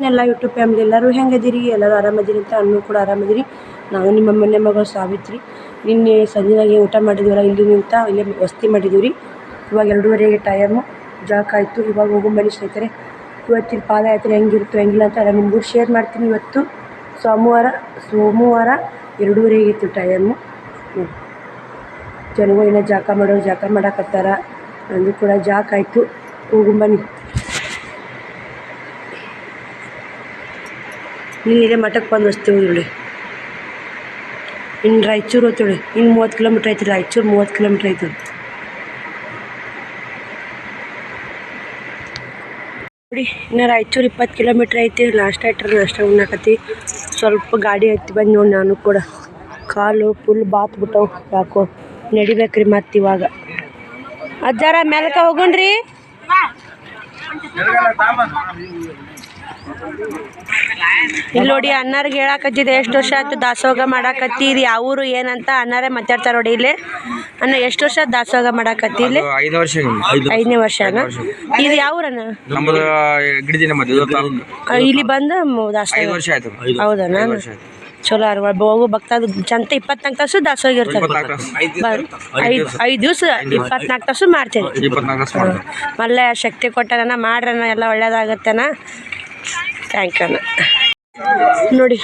ಎಲ್ಲ YouTube family ಎಲ್ಲರೂ ಹೆಂಗದಿರಿ ಎಲ್ಲರೂ ಆರಾಮದಿರಿ ಅಂತ ಅನ್ನೂ ಕೂಡ ಆರಾಮದಿರಿ. ನಾವು ನಿಮ್ಮ ಮನೆ ಮಗಳು ಸಾವಿತ್ರಿ. ನಿನ್ನೆ ಸಂಜೆನಾಗೆ ಊಟ ಮಾಡಿದ್ವಲ್ಲ, ಇಲ್ಲಿ ನಿಂತ ಇಲ್ಲೇ ವಸ್ತಿ ಮಾಡಿದ್ದೀವಿ ರೀ ಇವಾಗ ಎರಡೂವರೆಗೆ ಟೈಮು. ಜಾಕ್ ಆಯಿತು. ಇವಾಗ ಹೋಗೋ ಮನೆ ಸ್ನೇಹಿತರೆ. ಇವತ್ತಿನ ಪಾದಯಾತ್ರೆ ಹೆಂಗಿರುತ್ತೋ ಹೆಂಗಿಲ್ಲ ಅಂತ ನಾನು ನಿಮಗೂ ಶೇರ್ ಮಾಡ್ತೀನಿ. ಇವತ್ತು ಸೋಮವಾರ ಸೋಮವಾರ ಎರಡೂವರೆಗೆ ಇತ್ತು ಟೈಮು. ಜನಗಳು ಏನೋ ಜಾಕ ಮಾಡೋರು ಜಾಕ ಮಾಡಕತ್ತಾರ. ಅಂದು ಕೂಡ ಜಾಕ್ ಆಯಿತು. ಹೋಗು ಬನ್ನಿ. ನಿನ್ನೆ ಮಠಕ್ಕೆ ಬಂದು ವಸ್ತೀವಿ ನೋಡಿ ಇನ್ನು ರಾಯಚೂರು ಹೋಗ್ತೀವಿ ಇನ್ನು ಮೂವತ್ತು ಕಿಲೋಮೀಟ್ರ್ ಐತಿ ರಾಯಚೂರು, ಮೂವತ್ತು ಕಿಲೋಮೀಟ್ರ್ ಐತಿ ನೋಡಿ ಇನ್ನು ರಾಯಚೂರು ಇಪ್ಪತ್ತು ಕಿಲೋಮೀಟ್ರ್ ಐತಿ ಲಾಸ್ಟ್ ಐಟ್ರ ನಾಷ್ಟ ಉಣ್ಣಕತಿ ಸ್ವಲ್ಪ ಗಾಡಿ ಹತ್ತಿ ಬಂದು ನೋಡಿ ನಾನು ಕೂಡ. ಕಾಲು ಫುಲ್ ಬಾತ್ ಬಿಟ್ಟವು, ಯಾಕೋ. ನಡಿಬೇಕ್ರಿ ಮತ್ತೆ ಇವಾಗ. ಅಜ್ಜಾರ ಮೆಲ್ಕ ಹೋಗೋಣ್ರಿ. ಇಲ್ಲಿ ನೋಡಿ ಅಣ್ಣಾರಿಗೆ ಹೇಳಕತ್ತಿದ್ದೆ ಎಷ್ಟು ವರ್ಷ ಆಯ್ತು ದಾಸೋಹ ಮಾಡಾಕತ್ತಿ ಇದು ಯಾವ ಊರು ಏನಂತ ಅಣ್ಣಾರೆ ಮಾತಾಡ್ತಾರೆ ನೋಡಿ ಇಲ್ಲಿ. ಅಣ್ಣ ಎಷ್ಟು ವರ್ಷ ದಾಸೋಹ ಮಾಡಾಕತ್ತಿ ಇಲ್ಲಿ? ಐದು ವರ್ಷ. ಐದನೇ ವರ್ಷನ? ಇದು ಯಾವ ಊರಣ್ಣ. ಇಲ್ಲಿ ಬಂದು ದಾಸೋಹ. ವರ್ಷ ಆಯ್ತು. ಹೌದಣ್ಣ ವರ್ಷ. ಚಲೋ ಅರ್ವ ಹೋಗು ಭಕ್ತಾದ ಚಂತ ಇಪ್ಪತ್ನಾಲ್ಕು ತಾಸು ದಾಸೋಗಿ ಇರ್ತಾರೆ. ಐದು ಐದು ದಿವಸ. ಇಪ್ಪತ್ನಾಲ್ಕು ತಾಸು ಮಾಡ್ತೇನೆ. ಮಲ್ಲ ಶಕ್ತಿ ಕೊಟ್ಟನ ಮಾಡ್ರನ ಎಲ್ಲ ಒಳ್ಳೇದಾಗತ್ತನ? ಥ್ಯಾಂಕ್ ಯು ನೋಡಿ,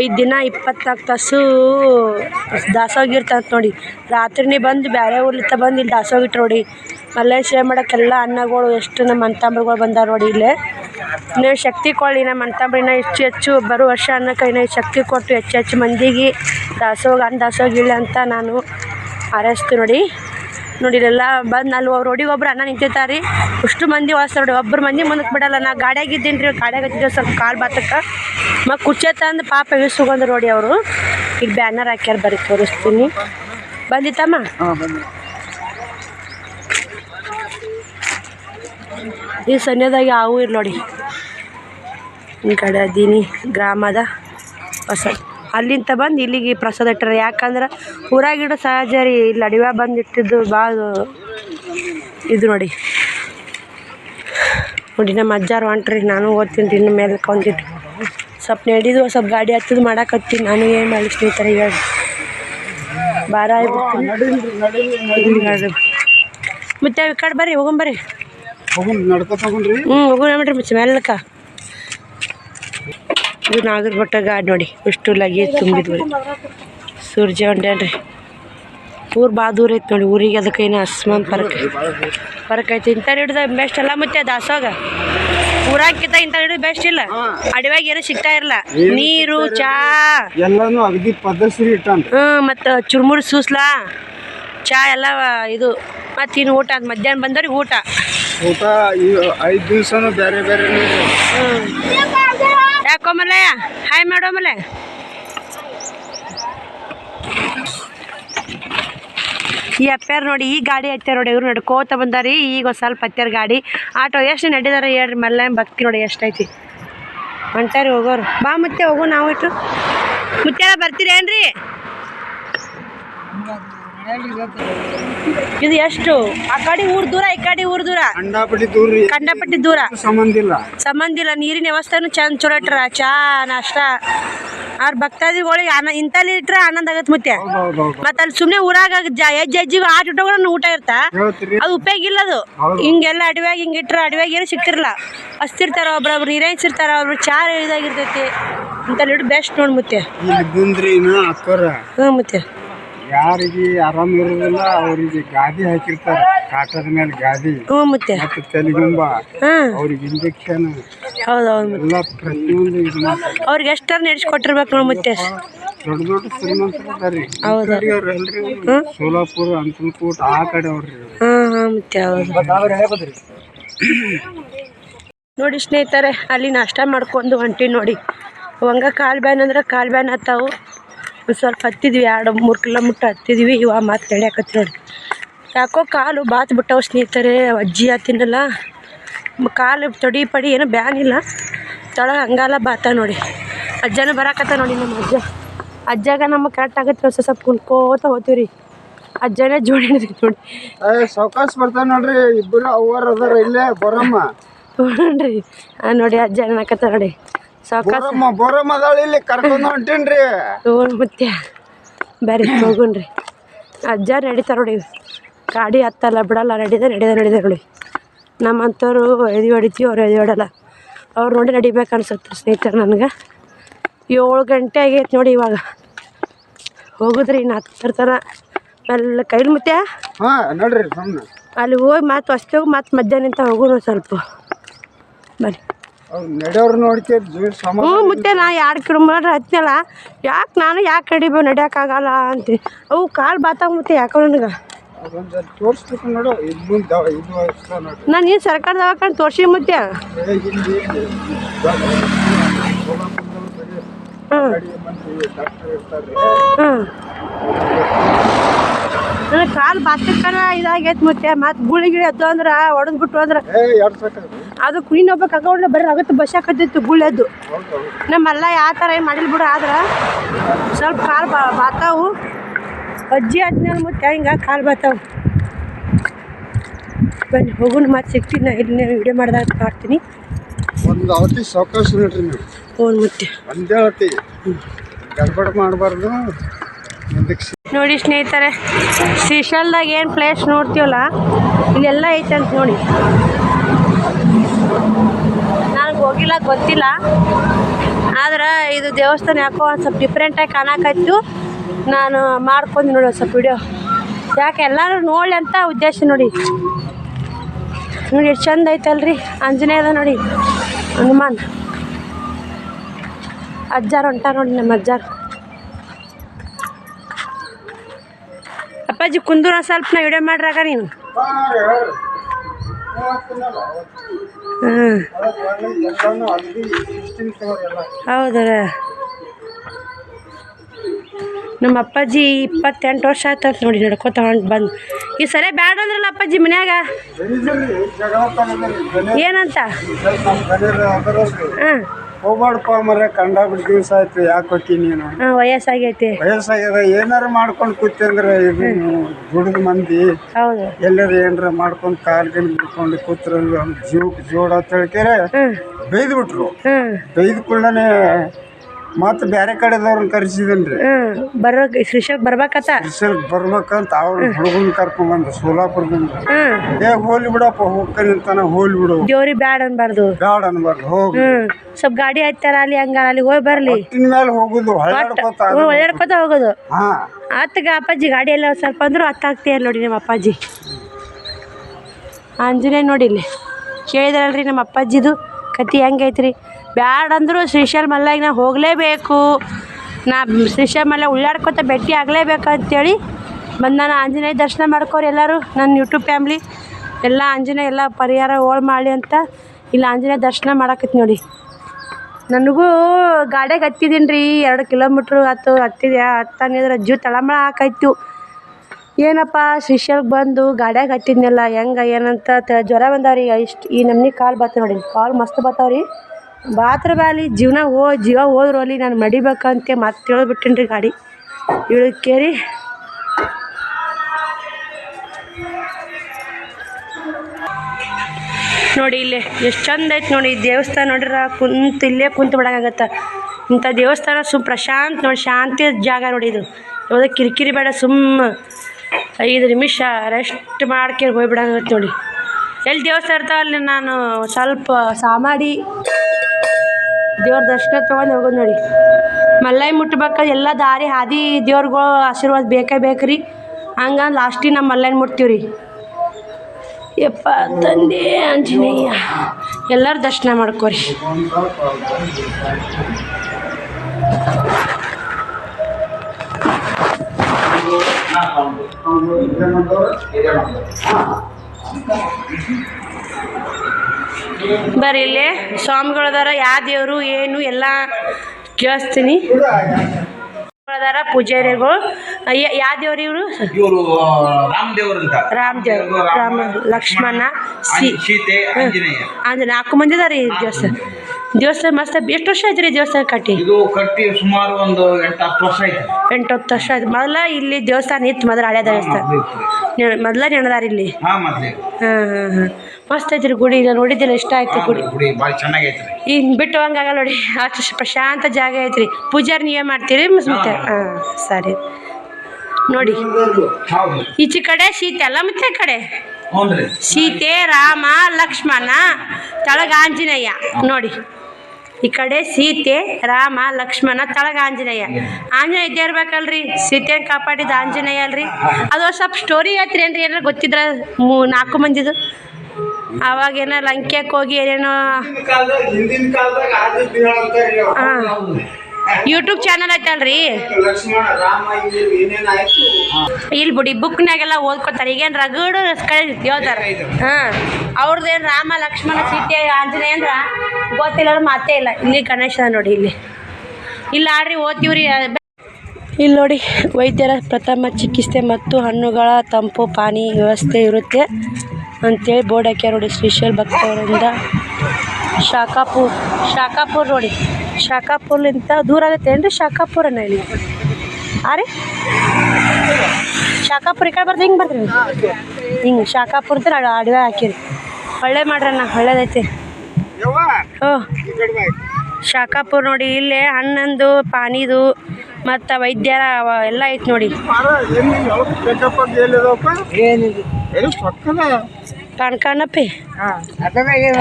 ಐದು ದಿನ ಇಪ್ಪತ್ನಾಲ್ಕು ತಾಸು ದಾಸೋಗಿರ್ತಂತ ನೋಡಿ. ರಾತ್ರಿನೇ ಬಂದು ಬೇರೆ ಊರ್ಲಿತ್ತ ಬಂದು ಇಲ್ಲಿ ದಾಸೋಗಿಟ್ಟು ನೋಡಿ. ಮಲ್ಲೇ ಸೇವೆ ಮಾಡೋಕ್ಕೆಲ್ಲ ಅನ್ನಗಳು ಎಷ್ಟು ನಮ್ಮ ಅಂತಂಬ್ರುಗಳು ಬಂದಾರ ನೋಡಿ ಇಲ್ಲೇ. ನೀವು ಶಕ್ತಿ ಕೊಳ್ಳಿ ನಮ್ಮ ಅಂತಂಬ್ರಿನ ಹೆಚ್ಚು ಹೆಚ್ಚು ಬರೋ ವರ್ಷ ಅನ್ನಕ್ಕೆ ಇನ್ನೂ ಶಕ್ತಿ ಕೊಟ್ಟು ಹೆಚ್ಚು ಹೆಚ್ಚು ಮಂದಿಗೆ ದಾಸೋಗ ಅನ್ನ ದಾಸೋಗಿಲ್ಲ ಅಂತ ನಾನು ಹಾರೈಸ್ತೀನಿ ನೋಡಿ. ನೋಡಿ ಇಲ್ಲೆಲ್ಲ ಬಂದು ಅಲ್ಲಿ ರೋಡಿಗೆ ಒಬ್ರು ಅಣ್ಣ ನಿಂತಿರ್ತಾರೆ ರೀ ಅಷ್ಟು ಮಂದಿ ವಾಸ ನೋಡಿ ಒಬ್ಬರು ಮಂದಿ ಮುಂದಕ್ಕೆ ಬಿಡಲ್ಲ. ನಾ ಗಾಡ್ಯಾಗ ಇದ್ದೀನಿ ರೀ ಗಾಡಿಯಾಗ ಸ್ವಲ್ಪ ಕಾಲು ಬಾತಕ್ಕೆ. ಮತ್ತು ಕುಚ್ಚೆ ತಂದು ಪಾಪ ಇಳಿಸ್ಕೊಂಡ್ರು ನೋಡಿ ಅವರು. ಈಗ ಬ್ಯಾನರ್ ಹಾಕ್ಯಾರ ಬರೀ ತೋರಿಸ್ತೀನಿ. ಬಂದಿತ್ತಮ್ಮ? ಈ ಸನ್ಯದಾಗ ಯಾವೂ ಇಲ್ಲ ನೋಡಿ. ಈ ಕಡೆ ಅದೀನಿ ಗ್ರಾಮದ ಹೊಸ ಅಲ್ಲಿಂದ ಬಂದು ಇಲ್ಲಿಗೆ ಪ್ರಸಾದ ಇಟ್ಟಾರ. ಯಾಕಂದ್ರೆ ಊರಾಗಿಡೋ ಸಹಜ ರೀ ಇಲ್ಲಿ ಅಡಿವೆ ಬಂದು ಇಟ್ಟಿದ್ದು ಭಾಳ ಇದು ನೋಡಿ. ನೋಡಿ ನಮ್ಮ ಅಜ್ಜಾರು ಹೊಂಟ್ರಿ ನಾನು ಓದ್ತೀನಿ ರೀ ಇನ್ನು ಮೇಲೆ ಕೊಂದಿಟ್ಟು ಸ್ವಲ್ಪ ನಡೀದು ಸ್ವಲ್ಪ ಗಾಡಿ ಹತ್ತಿದ್ ಮಾಡಕತ್ತೀನಿ. ನಾನು ಏನು ಮಾಡಿ ಸ್ನೇಹಿತರೆ ಹೇಳಿ. ಬಾರ ಮತ್ತೆ ಈ ಕಡೆ ಬರ್ರಿ ಹೋಗೊಂಬರ್ರಿ ಹ್ಞೂ ಹೋಗೋಣ ಬಿಡ್ರಿ ಮತ್ತೆ ಮೆಲ್ಲಕ ಇದು ನಾಗರ ಬೆಟ್ಟ ಗಾಡಿ ನೋಡಿ. ಇಷ್ಟು ಲಗೇಜ್ ತುಂಬಿದ್ವಿ. ಸೂರ್ಯ ಹೊಂಡೇನ್ರಿ ಊರು ಭಾಳ ದೂರ ಐತೆ ನೋಡಿ. ಊರಿಗೆ ಅದಕ್ಕೆ ಏನು ಅಸ್ಮಾನ್ ಪರಕ್. ಪರಕ್ ಐತಿ. ಇಂಥ ಹಿಡಿದ ಬೆಸ್ಟ್ ಅಲ್ಲ ಮತ್ತೆ ದಾಸೋಗ ಊರಾಗಿಂತ ಇಂಥ ಹಿಡಿದು ಬೆಸ್ಟ್ ಇಲ್ಲ. ಅಡವಾಗ ಏನು ಸಿಗ್ತಾ ಇರಲ್ಲ ನೀರು ಚಾ. ಎಲ್ಲಾನು ಅಗದಿ ಇಟ್ಟಾನ. ಹ್ಞೂ ಮತ್ತು ಚುರುಮುರು ಸೂಸ್ಲಾ. ಚಾ ಎಲ್ಲ ಇದು. ಮತ್ತು ಇನ್ನು ಊಟ ಅದು ಮಧ್ಯಾಹ್ನ ಬಂದವ್ರಿಗೆ ಊಟ. ಊಟ ಐದು ಐದ್ ಬೇರೆ ಬೇರೆ ಬೇರೆ ಯಾಕೋ ಮಲ್ಲಯ್ಯ ಹಾಯ್ ಮಾಡೋ ಮಲೆ ಈ ಅಪ್ಪ್ಯಾರ ನೋಡಿ, ಈ ಗಾಡಿ ಹತ್ಯಾರ ನೋಡಿ, ಇವ್ರು ನಡ್ಕೋತ ಬಂದಾರಿ, ಈಗ ಒಂದು ಸ್ವಲ್ಪ ಹತ್ಯಾರ ಗಾಡಿ. ಆಟೋ ಎಷ್ಟು ನಡೀದಾರ ಹೇಳ್ರಿ ಮಲ್ಲ, ಭಕ್ತಿ ನೋಡಿ ಎಷ್ಟೈತಿ ಹೊಂಟಾರಿ ಹೋಗೋರು. ಬಾ ಮತ್ತೆ ಹೋಗು ನಾವು ಇಟ್ಟು. ಮುತ್ತೆಲ್ಲ ಬರ್ತೀರೇನ್ರಿ? ಇದು ಎಷ್ಟು? ಆ ಕಡೆ ಊರ್ ದೂರ ಈ ಕಡೆ ಊರ್ ದೂರ? ದೂರ ಕಂಡಪಟ್ಟಿ ದೂರ? ಸಂಬಂಧ ಇಲ್ಲ. ಸಂಬಂಧ ಇಲ್ಲ ನೀರಿನ ವ್ಯವಸ್ಥೆನು ಚಂದ ಚಲೋ ಇಟ್ರ ಚಾ ನಾಷ್ಟ. ಅವ್ರ ಭಕ್ತಾದಿಗಳಿಗೆ ಆನ ಇಂತಲ್ಲಿ ಇಟ್ರ ಆನಂದ ಆಗತ್ ಮತ್ತೆ. ಮತ್ತ ಅಲ್ಲಿ ಸುಮ್ನೆ ಊರಾಗ ಜ ಹೆಜ್ಜೆ ಹೆಜ್ಜಿಗೆ ಆಟ ಇಟ್ಕೊಂಡು ಊಟ ಇರ್ತಾ. ಹೇಳ್ತೀರಿ. ಅದು ಉಪಯೋಗ ಇಲ್ಲ ಅದು. ಹಿಂಗೆಲ್ಲ ಅಡವ್ಯಾಗ ಹಿಂಗೆ ಇಟ್ರ ಅಡವ್ಯಾಗ ಏನು ಸಿಕ್ತಿರಲ್ಲ ಹಸ್ತಿರ್ತಾರ ಒಬ್ರೊಬ್ರು ನೀರೇ ಇರ್ತಾರ ಒಬ್ರು ಚಾ ಇದಾಗಿರ್ತೈತಿ ಇಂತಲ್ಲಿ ಇಟ್ಟು ಬೆಸ್ಟ್ ನೋಡಿ ಮತ್ತೆ. ಇಲ್ಲಿ ಬಂದ್ರಿ ಇನ್ನ ಅಕ್ಕರ. ಹ್ಞೂ ಮತ್ತೆ. ಯಾರಿಗೆ ಆರಾಮ್ ಇರೋದಿಲ್ಲ ಅವರಿಗೆ ಗಾದಿ ಹಾಕಿರ್ತಾರೆ. ಕಾಟದ ಮೇಲೆ ಗಾದಿ. ಹ್ಞೂ ಮತ್ತೆ. ಮತ್ತೆ ತಲೆಗುಂಬ. ಹಾಂ. ಅವ್ರಿಗೆ ಇಂಜೆಕ್ಷನ್ ಹೌದು ಹೌದು ಮತ್ತೆ. ಎಲ್ಲ ಪ್ರತಿಯೊಂದು ಇದು ಮಾಡ್ತಾರೆ. ಅವ್ರಿಗೆ ಎಷ್ಟಾರು ನಡೆಸ್ಕೊಟ್ಟಿರ್ಬೇಕು ನೋಡಿ ಮತ್ತೆ. ದೊಡ್ಡ ದೊಡ್ಡ ಶ್ರೀಮಂತರು ಹೌದು. ಸೋಲಾಪುರ ಅಂತಲ್ಕೋಟ್ ಆ ಕಡೆ ಅವ್ರಿ. ಹಾಂ ಹಾಂ ಮತ್ತೆ ಹೌದು. ನೋಡಿ ಸ್ನೇಹಿತರೆ ಅಲ್ಲಿ ನಾಷ್ಟ ಮಾಡ್ಕೊಂಡು ಹೊಂಟಿ ನೋಡಿ. ಹಂಗ ಕಾಲು ಬ್ಯಾನ್ ಅಂದ್ರೆ ಕಾಲು ಬ್ಯಾನ್ ಒಂದ್ ಸ್ವಲ್ಪ ಹತ್ತಿದ್ವಿ ಎರಡು ಮೂರು ಕಿಲೋಮೀಟ್ರ್ ಹತ್ತಿದ್ವಿ. ಇವಾಗ ಮತ್ತೆ ನಡೆಯಕತ್ತಿ ನೋಡಿ. ಯಾಕೋ ಕಾಲು ಬಾತ್ ಬಿಟ್ಟವು ಸ್ನೇಹಿತರೆ ಅಜ್ಜಿ ತಿನ್ನಲ್ಲ ಕಾಲು ತೊಡಿ ಪಡಿ ಏನೋ ಬ್ಯಾನ್ ಇಲ್ಲ. ತಳ ಹಂಗಲ್ಲ ಬಾತ ನೋಡಿ. ಅಜ್ಜನೂ ಬರಾಕತ್ತ ನೋಡಿ ನಮ್ಮ ಅಜ್ಜ. ಅಜ್ಜಾಗ ನಮಗೆ ಕರೆಕ್ಟ್ ಆಗತ್ತೆ ಹೊಸ ಸ್ವಲ್ಪ ಕುಣ್ಕೋತ ಹೋಗ್ತೀವಿ ರೀ ಅಜ್ಜನೇ ಜೋಡಿ ನೋಡಿ. ಸಾವಕಾಶ ಬರ್ತಾವ ನೋಡ್ರಿ ಇಬ್ಬರು ಅವ್ವಾರ ಅದಾರ ಇಲ್ಲೇ ಬರಮ್ಮ. ನೋಡ್ರಿ. ನೋಡಿ ಅಜ್ಜ ಅನ್ನಕತ್ತ ನೋಡಿ ಬೋರಮ್ಮ ಬೋರಮ್ಮ ಅದಾಳ ಇಲ್ಲಿ ಕರ್ಕೊಂಡು ಹೊಂಟೀನ್ರಿ. ಹ್ಞೂ ಮತ್ತೆ ಬೇರೆ ಹೋಗುಣ್ರಿ. ಅಜ್ಜ ನಡೀತಾರ ನೋಡಿ. ಗಾಡಿ ಹತ್ತಲ್ಲ ಬಿಡಲ್ಲ ನಡೀದ ನಡೀದ ನಡೀದ ನೋಡಿ. ನಮ್ಮಂಥವ್ರು ಎದಿ ಹೊಡಿತೀವಿ ಅವ್ರು ಎದಿ ಹೊಡಲ್ಲ. ಅವ್ರು ನೋಡಿ ನಡಿಬೇಕು ಅನ್ಸುತ್ತೆ ಸ್ನೇಹಿತರು ನನಗೆ. ಏಳು ಗಂಟೆ ಆಗೈತೆ ನೋಡಿ ಇವಾಗ. ಹೋಗುದ್ರಿ ಇನ್ನು ಹತ್ತರ ತನಕ ಎಲ್ಲ ಕೈಲಿ ಮುತ್ಯ? ಹಾ ನೋಡ್ರಿ ಸುಮ್ಮನೆ ಅಲ್ಲಿ ಹೋಗಿ ಮತ್ತೆ ಹೊಸ್ತೇವು ಮತ್ತೆ ಮಧ್ಯಾಹ್ನ ಹೋಗೋಣ ಸ್ವಲ್ಪ. ಬನ್ನಿ ಅವ್ರು ನಡೆಯೋರು ಹ್ಞೂ ಮುತ್ತೆ ನಾ ಎರಡು ಕಿಲೋಮೀಟ್ರ್ ಹತ್ತಿನಲ್ಲ ಯಾಕೆ ನಾನು ಯಾಕೆ ಕಡಿಬೇಕು ನಡ್ಯೋಕ್ಕಾಗಲ್ಲ ಅಂತ. ಅವು ಕಾಲು ಬಾತಾಗ ಮುತ್ತೆ ಯಾಕೋ ನನಗೆ? ತೋರಿಸ್ಬೇಕು ನೋಡು ನಾನು ಏನು ಸರ್ಕಾರ ದವಾಖಾನೆ ತೋರ್ಸಿ ಮುತ್ತೆ? ಹಾಂ ಇಲ್ಲಿ ಹ್ಞೂ ಕಾಲು ಬಾತಕ್ಕನ ಇದಾಗೈತೆ ಮುತ್ತೆ ಮತ್ತು ಗುಳಿ ಗಿಳಿ ಎದ್ದು ಅಂದ್ರೆ ಹೊಡೆದು ಬಿಟ್ಟು ಅಂದ್ರೆ. ಅದು. ಕ್ಲೀನ್ ಒಬ್ಬ ಕಗೊಂಡ್ರೆ ಬರೀ ಆಗುತ್ತೆ ಬಸ್ ಗುಳೆದ್ದು ನಮ್ಮೆಲ್ಲ ಯಾವ ಥರ ಏನು ಮಾಡಿಲ್ಲ ಬಿಡು ಆದ್ರೆ. ಸ್ವಲ್ಪ ಕಾಲು ಬಾ ಬಾತಾವು. ಅಜ್ಜಿ ಆದ್ಮೇಲೆ ಮತ್ತೆ ಹಿಂಗೆ ಕಾಲು ಬಾತಾವು. ಬನ್ನಿ ಹೋಗೋಣ ಮತ್ತೆ ಸಿಗ್ತೀನಿ. ನಾ ಇಲ್ಲಿ ವಿಡಿಯೋ ಮಾಡ್ದಾಗ ಮಾಡ್ತೀನಿ. ಒಂದು ಅವತಿ ಸಾವಕಾಶ ನೋಡ್ರಿ ನೀವು. ಫೋನ್ ಮತ್ತೆ. ಒಂದೇ ಅವತಿ. ಗಡ್ಬಡ್ ಮಾಡಬಾರ್ದು. ನೋಡಿ ಸ್ನೇಹಿತರೆ ಸ್ಪೆಷಲ್ದಾಗ ಏನು ಪ್ಲೇಸ್ ನೋಡ್ತೀವಲ್ಲ? ಇಲ್ಲೆಲ್ಲ ಐತೆ ಅಂತ ನೋಡಿ. ನನಗೆ ಹೋಗಿಲ್ಲ, ಗೊತ್ತಿಲ್ಲ. ಆದ್ರೆ ಇದು ದೇವಸ್ಥಾನ ಯಾಕೋ ಒಂದು ಸ್ವಲ್ಪ ಡಿಫ್ರೆಂಟಾಗಿ ಕಾಣಕತ್ತು. ನಾನು ಮಾಡ್ಕೊಂಡು ನೋಡಿ ಸ್ವಲ್ಪ ವಿಡಿಯೋ ಯಾಕೆ ಎಲ್ಲರೂ ನೋಡಲಿ ಅಂತ ಉದ್ದೇಶ ನೋಡಿ. ನೋಡಿ, ಎಷ್ಟು ಚಂದ ಐತಲ್ರಿ. ಅದ ನೋಡಿ. ಹನುಮಾನ್. ಅಜ್ಜಾರು ಹೊಂಟ ನೋಡಿ ನಮ್ಮ ಅಜ್ಜಾರು. ಅಪ್ಪಾಜಿ ಕುಂದೂರ ಸ್ವಲ್ಪ ನಾ ವಿಡಿಯೋ ಮಾಡ್ರಾಗ ನೀನು? ಹಾಂ ಹೌದರ. ನಮ್ಮ ಅಪ್ಪಾಜಿ ಇಪ್ಪತ್ತೆಂಟು ವರ್ಷ ಆಯ್ತು ಅಂತ ನೋಡಿ ನಡ್ಕೋತ ಹೊಂಟು ಬಂದು. ಈ ಸರಿ ಬ್ಯಾಡ ಅಂದ್ರಲ್ಲ ಅಪ್ಪಾಜಿ ಮನ್ಯಾಗ? ಏನಂತ? ಹಾಂ ಹೋಗ್ಬಾರ್ದಪ್ಪ ಮರ ಕಂಡಾಬಿಟ್ಟು ದಿವಸ ಆಯ್ತು ಯಾಕೆ ಹೋಗಿ ನೀನು? ಹಾಂ ವಯಸ್ಸಾಗೈತಿ. ವಯಸ್ಸಾಗ್ಯದ ಏನಾರ ಮಾಡ್ಕೊಂಡು ಕೂತಂದ್ರೆ ಇದು ದುಡಿದ ಮಂದಿ. ಹೌದು. ಎಲ್ಲರ ಏನಾರ ಮಾಡ್ಕೊಂಡು ಕಾಲ್ಗಳು ಬಿಟ್ಕೊಂಡು ಕೂತ್ರ ಜೀವಕ್ಕೆ ಜೋಡ ಅಂತ ಹೇಳ್ಕೇರೆ ಹ್ಞೂ ಬೈದು ಬಿಟ್ರು ಹ್ಞೂ ಬೈದ ಕೂಡಲೇ ಮತ್ತೆ ಬೇರೆ ಕಡೆದವ್ರನ್ನ ಕರೆಸಿದನ್ರಿ. ಹ್ಞೂ ಬರೋ ಶ್ರೀಶೈಲ್ ಬರ್ಬೇಕತ್ತ ಬರ್ಬೇಕಂತ. ಅವ್ರ ಹುಡುಗನ್ ಕರ್ಕೊಂಡ್ ಸೋಲಾಪುರದಿಂದ. ಹ್ಞೂ ಏ ಹೋಲಿ ಬಿಡಪ್ಪ ಹೋಗ್ತಾನೆ ಅಂತಾನ ಹೋಲಿ ಬಿಡು. ದೇವ್ರಿಗೆ ಬ್ಯಾಡ ಅನ್ಬಾರ್ದು. ಬ್ಯಾಡ ಅನ್ಬಾರ್ದು ಹೋಗಿ. ಸ್ವಲ್ಪ ಗಾಡಿ ಹತ್ತಾರ ಅಲ್ಲಿ ಹಂಗ ಅಲ್ಲಿ ಹೋಗಿ ಬರ್ಲಿ. ಹೊಟ್ಟಿನ ಮೇಲೆ ಹೋಗುದು ಹಳ್ಳಾಡ್ಕೊತ ಹ್ಞೂ ಒಳ್ಳೆಡ್ಕೊತ ಹೋಗೋದು. ಹಾ. ಆತಗ ಅಪ್ಪಾಜಿ ಗಾಡಿ ಎಲ್ಲ ಸ್ವಲ್ಪ ಅಂದ್ರು ಹತ್ತಾಗ್ತೀಯ ನೋಡಿ ನಮ್ಮ ಅಪ್ಪಾಜಿ. ಆಂಜನೇಯ ನೋಡಿ ಇಲ್ಲಿ. ಕೇಳಿದ್ರಲ್ರಿ ನಮ್ಮ ಅಪ್ಪಾಜಿದು. ಕತಿ ಹೆಂಗೈತ್ರಿ? ಬ್ಯಾಡ ಅಂದ್ರು ಶ್ರೀಶೈಲ ಮಲ್ಲಾಗ ನಾ ಹೋಗಲೇಬೇಕು. ನಾ ಶ್ರೀಶೈಲ್ ಮಲ್ಲ ಉಳ್ಳಾಡ್ಕೊತ ಭೇಟಿ ಆಗಲೇಬೇಕು ಅಂತೇಳಿ ಬಂದು ನಾನು ಆಂಜನೇಯ ದರ್ಶನ ಮಾಡ್ಕೋರಿ ಎಲ್ಲರೂ ನನ್ನ ಯೂಟ್ಯೂಬ್ ಫ್ಯಾಮ್ಲಿ. ಎಲ್ಲ ಆಂಜನೇಯ ಎಲ್ಲ ಪರಿಹಾರ ಓಳ್ ಮಾಡಿ ಅಂತ ಇಲ್ಲ ಆಂಜನೇಯ ದರ್ಶನ ಮಾಡಕತ್ತಿ ನೋಡಿ. ನನಗೂ ಗಾಡಿಯಾಗ ಹತ್ತಿದ್ದೀನಿ ರೀ ಎರಡು ಕಿಲೋಮೀಟ್ರ್ ಹತ್ತು ಹತ್ತಿದೆ ಹತ್ತನಿದ್ರೆ ಜೀವ ತಳಮಳ ಹಾಕಾಯ್ತು ಏನಪ್ಪ ಶ್ರೀಶೈಲ್ಗೆ ಬಂದು ಗಾಡ್ಯಾಗ ಹತ್ತಿದ್ನಲ್ಲ, ಹೆಂಗೆ, ಏನಂತ ಜ್ವರ ಬಂದವ್ರಿ. ಇಷ್ಟು ಈ ನಮ್ನಿ ಕಾಲು ಬತ್ತ ನೋಡಿ ಕಾಲು ಮಸ್ತ್ ಬತ್ತಾವ್ರಿ. ಬಾತ್ರ ಬ್ಯಾಲಿ ಜೀವನ ಹೋ ಜೀವ ಹೋದ್ರು ಅಲ್ಲಿ ನಾನು ಮಡಿಬೇಕಂತೆ ಮತ್ತೆ ಹೇಳ್ಬಿಟ್ಟಿನಿ ರೀ ಗಾಡಿ ಇಳಕ್ಕೇರಿ ನೋಡಿ ಇಲ್ಲಿ ಎಷ್ಟು ಚಂದ ಐತೆ ನೋಡಿ ದೇವಸ್ಥಾನ ನೋಡ್ರ, ಕುಂತು ಇಲ್ಲೇ ಕುಂತು ಬಿಡೋಕ್ಕಾಗತ್ತ ಇಂಥ ದೇವಸ್ಥಾನ ಸುಮ್ ಪ್ರಶಾಂತ ನೋಡಿ ಶಾಂತಿ ಜಾಗ ನೋಡಿ ಇದು. ಯಾವುದೇ ಕಿರಿಕಿರಿ ಬೇಡ ಸುಮ್ಮ ಐದು ನಿಮಿಷ ರೆಸ್ಟ್ ಮಾಡ್ಕೊಂಡು ಹೋಗ್ಬಿಡಂಗತ್ತೆ ನೋಡಿ. ಎಲ್ಲಿ ದೇವಸ್ಥಾನ ಇರ್ತಾವೆ ಅಲ್ಲಿ ನಾನು ಸ್ವಲ್ಪ ಸಾಮಾಡಿ ದೇವ್ರ ದರ್ಶನ ತಗೊಂಡು ಹೋಗೋದು ನೋಡಿ. ಮಲ್ಲೈ ಮುಟ್ಬೇಕಾದ್ರೆ ಎಲ್ಲ ದಾರಿ ಹಾದಿ ದೇವ್ರಗಳು ಆಶೀರ್ವಾದ ಬೇಕೇ ಬೇಕ್ರಿ. ಹಂಗ ಲಾಸ್ಟಿಗೆ ನಮ್ಮ ಮಲ್ಲೈನ ಮುಟ್ತೀವಿ ರೀ ಯಪ್ಪ ತಂದೆ ಆಂಜನೇಯ, ಎಲ್ಲರೂ ದರ್ಶನ ಮಾಡ್ಕೋರಿ. ಬರ್ರಿ ಇಲ್ಲಿ. ಸ್ವಾಮಿಗಳದಾರ ಯಾವ ದೇವರು ಏನು ಎಲ್ಲ ಕೇಳಿಸ್ತೀನಿ. ಅದಾರ ಪೂಜಾರಿಗಳು. ಯಾವ ದೇವ್ರು ಇವರು? ರಾಮದೇವ್ರ ಅಂತ. ರಾಮ ಲಕ್ಷ್ಮಣ ಸಿ ಸೀತೆ ಆಂಜನೇಯ. ಅಂದ್ರೆ ನಾಲ್ಕು ಮಂದಿ ಅದಾರ ಈ ದೇವಸ್ಥಾನ ದೇವಸ್ಥಾನ ಮಸ್ತ್ ಎಷ್ಟು ವರ್ಷ ಆಯ್ತು ರೀ ದೇವಸ್ಥಾನ ಕಟ್ಟಿ? ಇದು ಕಟ್ಟಿ ಸುಮಾರು ಒಂದು ಎಂಟು ಹತ್ತು ವರ್ಷ ಆಯ್ತು. ಎಂಟು ಹತ್ತು ವರ್ಷ ಆಯ್ತು. ಮೊದಲ ಇಲ್ಲಿ ದೇವಸ್ಥಾನ ಇತ್ತು ಮೊದಲ ಹಳೆ ದೇವಸ್ಥಾನ. ಮೊದಲ ನೆನದಾರ ಇಲ್ಲಿ? ಹಾ ಹಾಂ ಹಾಂ ಹಾಂ. ಮಸ್ತ್ ಐತ್ರಿ ಗುಡಿ ಇಲ್ಲ ನೋಡಿದ್ದಿಲ್ಲ ಇಷ್ಟ ಆಯ್ತು ಗುಡಿ. ಗುಡಿ ಭಾಳ ಇನ್ ಬಿಟ್ಟು ಹಂಗಾಗಲ್ಲ ನೋಡಿ ಅಷ್ಟು ಪ್ರಶಾಂತ ಜಾಗ ಐತ್ರಿ. ಪೂಜಾರಿ ನೀವೇ ಮಾಡ್ತೀರಿ ಮತ್ತೆ? ಹಾಂ ಸರಿ. ನೋಡಿ. ಹೌದು. ಈಚೆ ಕಡೆ ಶೀತ ಅಲ್ಲ ಮತ್ತೆ ಕಡೆ? ಸೀತೆ ರಾಮ ಲಕ್ಷ್ಮಣ ತಳಗ ಆಂಜನೇಯ ನೋಡಿ. ಈ ಕಡೆ ಸೀತೆ ರಾಮ ಲಕ್ಷ್ಮಣ ತಳಗ ಆಂಜನೇಯ. ಆಂಜನೇಯ ಇದ್ದೇ ಇರ್ಬೇಕಲ್ರಿ? ಸೀತೆ ಕಾಪಾಡಿದ ಆಂಜನೇಯ ಅಲ್ರಿ? ಅದು ಸ್ವಲ್ಪ ಸ್ಟೋರಿ ಐತ್ರಿ ಏನ್ರಿ? ಏನಾರ ಗೊತ್ತಿದ್ರ ಮೂ ನಾಲ್ಕು ಮಂದಿದು? ಅವಾಗೇನ ಲಂಕೆಗೆ ಹೋಗಿ ಏನೇನೋ. ಹಾಂ. ಯೂಟ್ಯೂಬ್ ಚಾನಲ್ ಐತಲ್ರಿ? ಲಕ್ಷ್ಮಣ ರಾಮ ಇಲ್ಲಿ ಬಿಡಿ ಬುಕ್ನಾಗೆಲ್ಲ ಓದ್ಕೊತಾರೆ. ಈಗೇನು ರಗಡು ಹೇಳ್ತಾರೆ ಹಾಂ. ಅವ್ರದ್ದೇನು ರಾಮ ಲಕ್ಷ್ಮಣ ಸೀತೆ ಆಂಜನೇಯ ಅಂದ್ರೆ ಗೊತ್ತಿಲ್ಲ ಮಾತೇ ಇಲ್ಲ. ಇಲ್ಲಿ ಗಣೇಶ ನೋಡಿ ಇಲ್ಲಿ. ಇಲ್ಲ ಆಡ್ರಿ ಓದ್ತೀವ್ರಿ. ಇಲ್ಲಿ ನೋಡಿ ವೈದ್ಯರ ಪ್ರಥಮ ಚಿಕಿತ್ಸೆ ಮತ್ತು ಹಣ್ಣುಗಳ ತಂಪು ಪಾನಿ ವ್ಯವಸ್ಥೆ ಇರುತ್ತೆ ಅಂತೇಳಿ ಬೋರ್ಡ್ ಹಾಕ್ಯಾರ ನೋಡಿ ಶ್ರೀಶೈಲ್ ಭಕ್ತವರಿಂದ. ಶಾಖಾಪುರ್ ಶಾಖಾಪುರ್ ನೋಡಿ. ಶಾಖಾಪುರ್ಲಿಂತ ದೂರ ಆಗುತ್ತೆ ಏನ್ರಿ ಶಾಖಾಪುರನ ಇಲ್ಲಿ? ಆ ರೀ? ಶಾಖಾಪುರ ಈ ಕಡೆ ಬರ್ದು ಹಿಂಗೆ ಬರ್ತೀರಿ ಹಿಂಗೆ ಶಾಖಾಪುರ ಅಂತ ನಾಡು ಅಡವೆ ಹಾಕಿರಿ. ಒಳ್ಳೆ ಮಾಡ್ರಣ್ಣ, ಒಳ್ಳೇದೈತಿ. ಹ್ಞೂ. ಶಾಖಾಪುರ ನೋಡಿ, ಇಲ್ಲೇ ಹಣ್ಣಂದು ಪಾನಿದು, ಮತ್ತು ವೈದ್ಯರ ಎಲ್ಲ ಐತಿ ನೋಡಿ. ಪಾನ್ಕಾನಪ್ಪಿ? ಹಾಂ ಅದಾಗ ಏನು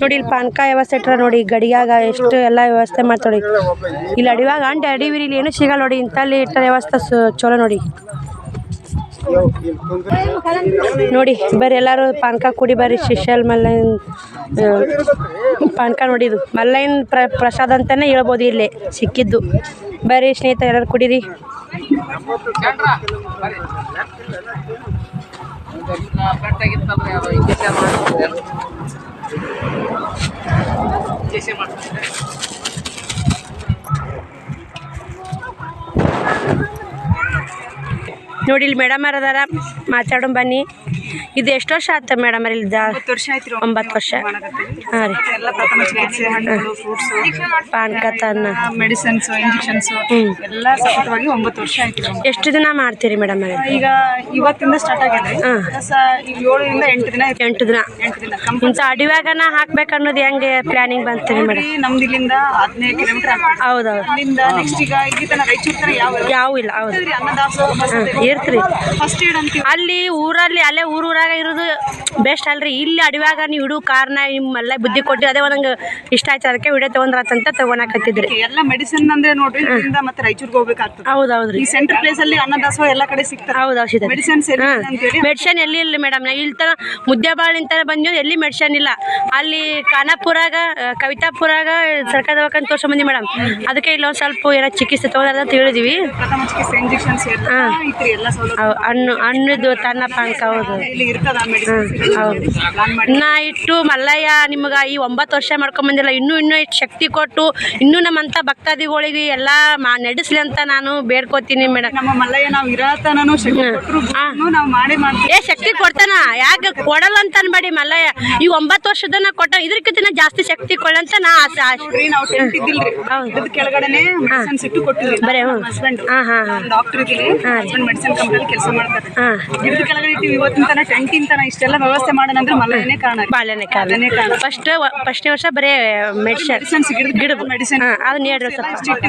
ನೋಡಿ ಇಲ್ಲಿ ಪಾನ್ಕ ವ್ಯವಸ್ಥೆ ಇಟ್ಟರೆ ನೋಡಿ ಗಡಿಯಾಗ ಎಷ್ಟು ಎಲ್ಲ ವ್ಯವಸ್ಥೆ ಮಾಡ್ತಾಳೆ ಇಲ್ಲಿ ಅಡಿವಾಗ ಅಂಡ್ ಅಡಿವಿರಿ ಇಲ್ಲಿ ಏನು ಸಿಗಲ್ಲ ನೋಡಿ ಇಂಥಲ್ಲಿ ಇಟ್ಟ ವ್ಯವಸ್ಥೆ ಸು ಚಲೋ ನೋಡಿ. ನೋಡಿ ಬರ್ರಿ ಎಲ್ಲರೂ ಪಾನ್ಕ ಕುಡಿ ಬರ್ರಿ ಶಿಶಲ್ ಮಲ್ಲೈನ್ ಪಾನ್ಕ ನೋಡಿದು. ಮಲ್ಲೈನ್ ಪ್ರ ಪ್ರಸಾದ ಅಂತಲೇ ಹೇಳ್ಬೋದು ಇಲ್ಲಿ ಸಿಕ್ಕಿದ್ದು. ಬರ್ರಿ ಸ್ನೇಹಿತರೆ ಎಲ್ಲರೂ ಕುಡೀರಿ. ನೋಡಿ ಇಲ್ಲಿ ಮೇಡಮ್ ಅದಾರ. ಮಾತಾಡೋಣ ಬನ್ನಿ. ಇದು ಎಷ್ಟು ವರ್ಷ ಆಯ್ತು ಮೇಡಮ್ ಇಲ್ಲಿ ಜಾ ಒಂಬತ್ತು ವರ್ಷ ಆಯ್ತು ಒಂಬತ್ತು ವರ್ಷ. ಹಾಂ ರೀ. ಪಾನಕ ತನ್ನ ಮೆಡಿಸಿನ್ಸ್ ಇಂಜೆಕ್ಷನ್ಸ್ ಹ್ಮ್. ಎಲ್ಲ ಸತತವಾಗಿ ಒಂಬತ್ತು ವರ್ಷ ಆಯ್ತು ಎಷ್ಟು ದಿನ ಮಾಡ್ತೀರಿ ಮೇಡಮ್ ಈಗ ಇವತ್ತಿಂದ ಸ್ಟಾರ್ಟ್ ಆಗಿದೆ. ಹಾ. ಏಳರಿಂದ ಎಂಟು ದಿನ ಮುಂಚೆ ಎಂಟು ದಿನ. ಎಂಟು ದಿನ. ಇಂಥ ಅಡಿವಾಗನ ಹಾಕ್ಬೇಕು ಅನ್ನೋದು ಹೆಂಗೆ ಪ್ಲಾನಿಂಗ್ ಬಂತೀರಿ ಮೇಡಮ್? ನಮ್ದು ಇಲ್ಲಿಂದ ಹದಿನೈದು ಕಿಲೋಮೀಟರ್ ಹೌದೌದು. ನೆಕ್ಸ್ಟ್ ಈಗ ಇಲ್ಲಿ ರಾಯಚೂರು ಯಾವ ಯಾವ ಇಲ್ಲ ಹೌದು. ಅನ್ನದಾಸೋಹ ಇರ್ತೀರಿ. ಫಸ್ಟ್ ಏಡ್ ಅಂತೀವಿ. ಅಲ್ಲಿ ಊರಲ್ಲಿ ಅಲ್ಲೇ ಊರೂರಾಗ ಇರೋದು ಬೆಸ್ಟ್ ಅಲ್ರಿ. ಇಲ್ಲಿ ಅಡಿವಾಗ ನೀವು ಇಡು ಕಾರ್ನ ನಿಮ್ಮೆಲ್ಲ ಬುದ್ಧಿ ಕೊಟ್ಟು ಅದೇ ಒಂದಂಗೆ ಇಷ್ಟ ಆಯ್ತು. ಅದಕ್ಕೆ ವಿಡಿಯೋ ತೊಗೊಂಡ್ರಾತಂತ ತೊಗೊಳಕತ್ತಿದ್ರಿ ಎಲ್ಲ ಮೆಡಿಸಿನ್ ಅಂದ್ರೆ ನೋಡ್ರಿ ಇಲ್ಲಿಂದ ಮತ್ತೆ ರಾಯಚೂರ್ಗೆ ಹೋಗ್ಬೇಕಾಗ್ತದೆ. ಹೌದು ಹೌದ್ರಿ ಈ ಸೆಂಟ್ರ್ ಪ್ಲೇಸ್ ಅಲ್ಲಿ ಅನ್ನದಾಸೋಹ ಎಲ್ಲ ಕಡೆ ಸಿಗ್ತಾರೆ ಹೌದು ಔಷಧ. ಮೆಡಿಸಿನ್ಸ್ ಎಲ್ಲಿ ಹಾಂ. ಅಂತೇಳಿ ಮೆಡಿಷನ್ ಎಲ್ಲಿ ಇಲ್ಲ ಮೇಡಮ್ ನಾ ಇಲ್ಲಿ ತನ ತರ ಬಂದ್ವಿ ಎಲ್ಲಿ ಮೆಡಿಷನ್ ಇಲ್ಲ. ಅಲ್ಲಿ ಖಾನಾಪುರಾಗ ಕವಿತಾಪುರಾಗ ಸರ್ಕಾರ ದವಾಖಾನೆ ತೋರ್ಸೋ ಬಂದಿ ಮೇಡಮ್ ಅದಕ್ಕೆ ಇಲ್ಲೊಂದು ಸ್ವಲ್ಪ ಏನೋ ಚಿಕಿತ್ಸೆ ತೊಗೊಂಡ್ರ ಅಂತ ಹೇಳಿದ್ವಿ. ಪ್ರಥಮ ಚಿಕಿತ್ಸೆ ಇಂಜೆಕ್ಷನ್ಸ್ ಎಲ್ಲ. ಐತ್ರಿ ಎಲ್ಲ ಸೌಲಭ್ಯ. ಹಣ್ಣು ತನ್ನ ಪಾನ್ಕ ಹೌದು. ಮಾಡಿ. ಇಟ್ಟು ಮಲ್ಲಯ್ಯ ನಿಮ್ಗ ಈ ಒಂಬತ್ತು ವರ್ಷ ಮಾಡ್ಕೊಂಬಂದಿಲ್ಲ ಇನ್ನೂ ಇನ್ನೂ ಇನ್ನು ಶಕ್ತಿ ಕೊಟ್ಟು ಇನ್ನು ನಮ್ಮಂತ ಭಕ್ತಾದಿಗಳಿಗೆ ಎಲ್ಲ ನಡೆಸ್ಲಿ ಅಂತ ನಾನು ಬೇಡ್ಕೋತೀನಿ ಮೇಡಮ್ ನಮ್ಮ ಮಲ್ಲಯ್ಯ ನಾವು ಇರತನೂ ಏ ಶಕ್ತಿ ಕೊಡ್ತಾನ? ಯಾಕೆ ಕೊಡಲ್ಲ ಅಂತ ಅನ್ಬೇಡಿ ಮಲ್ಲಯ್ಯ. ಈ ಒಂಬತ್ತು ವರ್ಷದನ್ನ ಕೊಟ್ಟ ಇದ್ರಕ್ಕಿಂತ ಜಾಸ್ತಿ ಶಕ್ತಿ ಕೊಡಂತ ನಾ ಆಸೆ. ಆಸೆ ಬರೇ ಹಸ್ಬೆಂಡ್ ಹಾಂ ಹಾಂ ಹಾಂ. ಡಾಕ್ಟರ್ ಕೆಲಸ ಮಾಡ್ತಾರೆ. ಕೆಳಗಡೆ ಇವತ್ತಿನ ತನ ಟೆಂಟಿನ ತನ ಇಷ್ಟೆಲ್ಲ ವ್ಯವಸ್ಥೆ ಮಾಡೋಣ ಅಂದ್ರೆ ಮಲ್ಲಯ್ಯನೇ ಕಾರಣ ಬಾಳೆನೆ ಕಾಲ ಕಾರಣ. ಫಸ್ಟ್ ಫಸ್ಟ್ನೇ ವರ್ಷ ಬರೇ ಮೆಡಿಸಿನ್ ಗಿಡ ಗಿಡ ಮೆಡಿಸಿನ್ ಅದನ್ನ ಅದು ನೀಡ್ರಿ ಸ್ವಲ್ಪ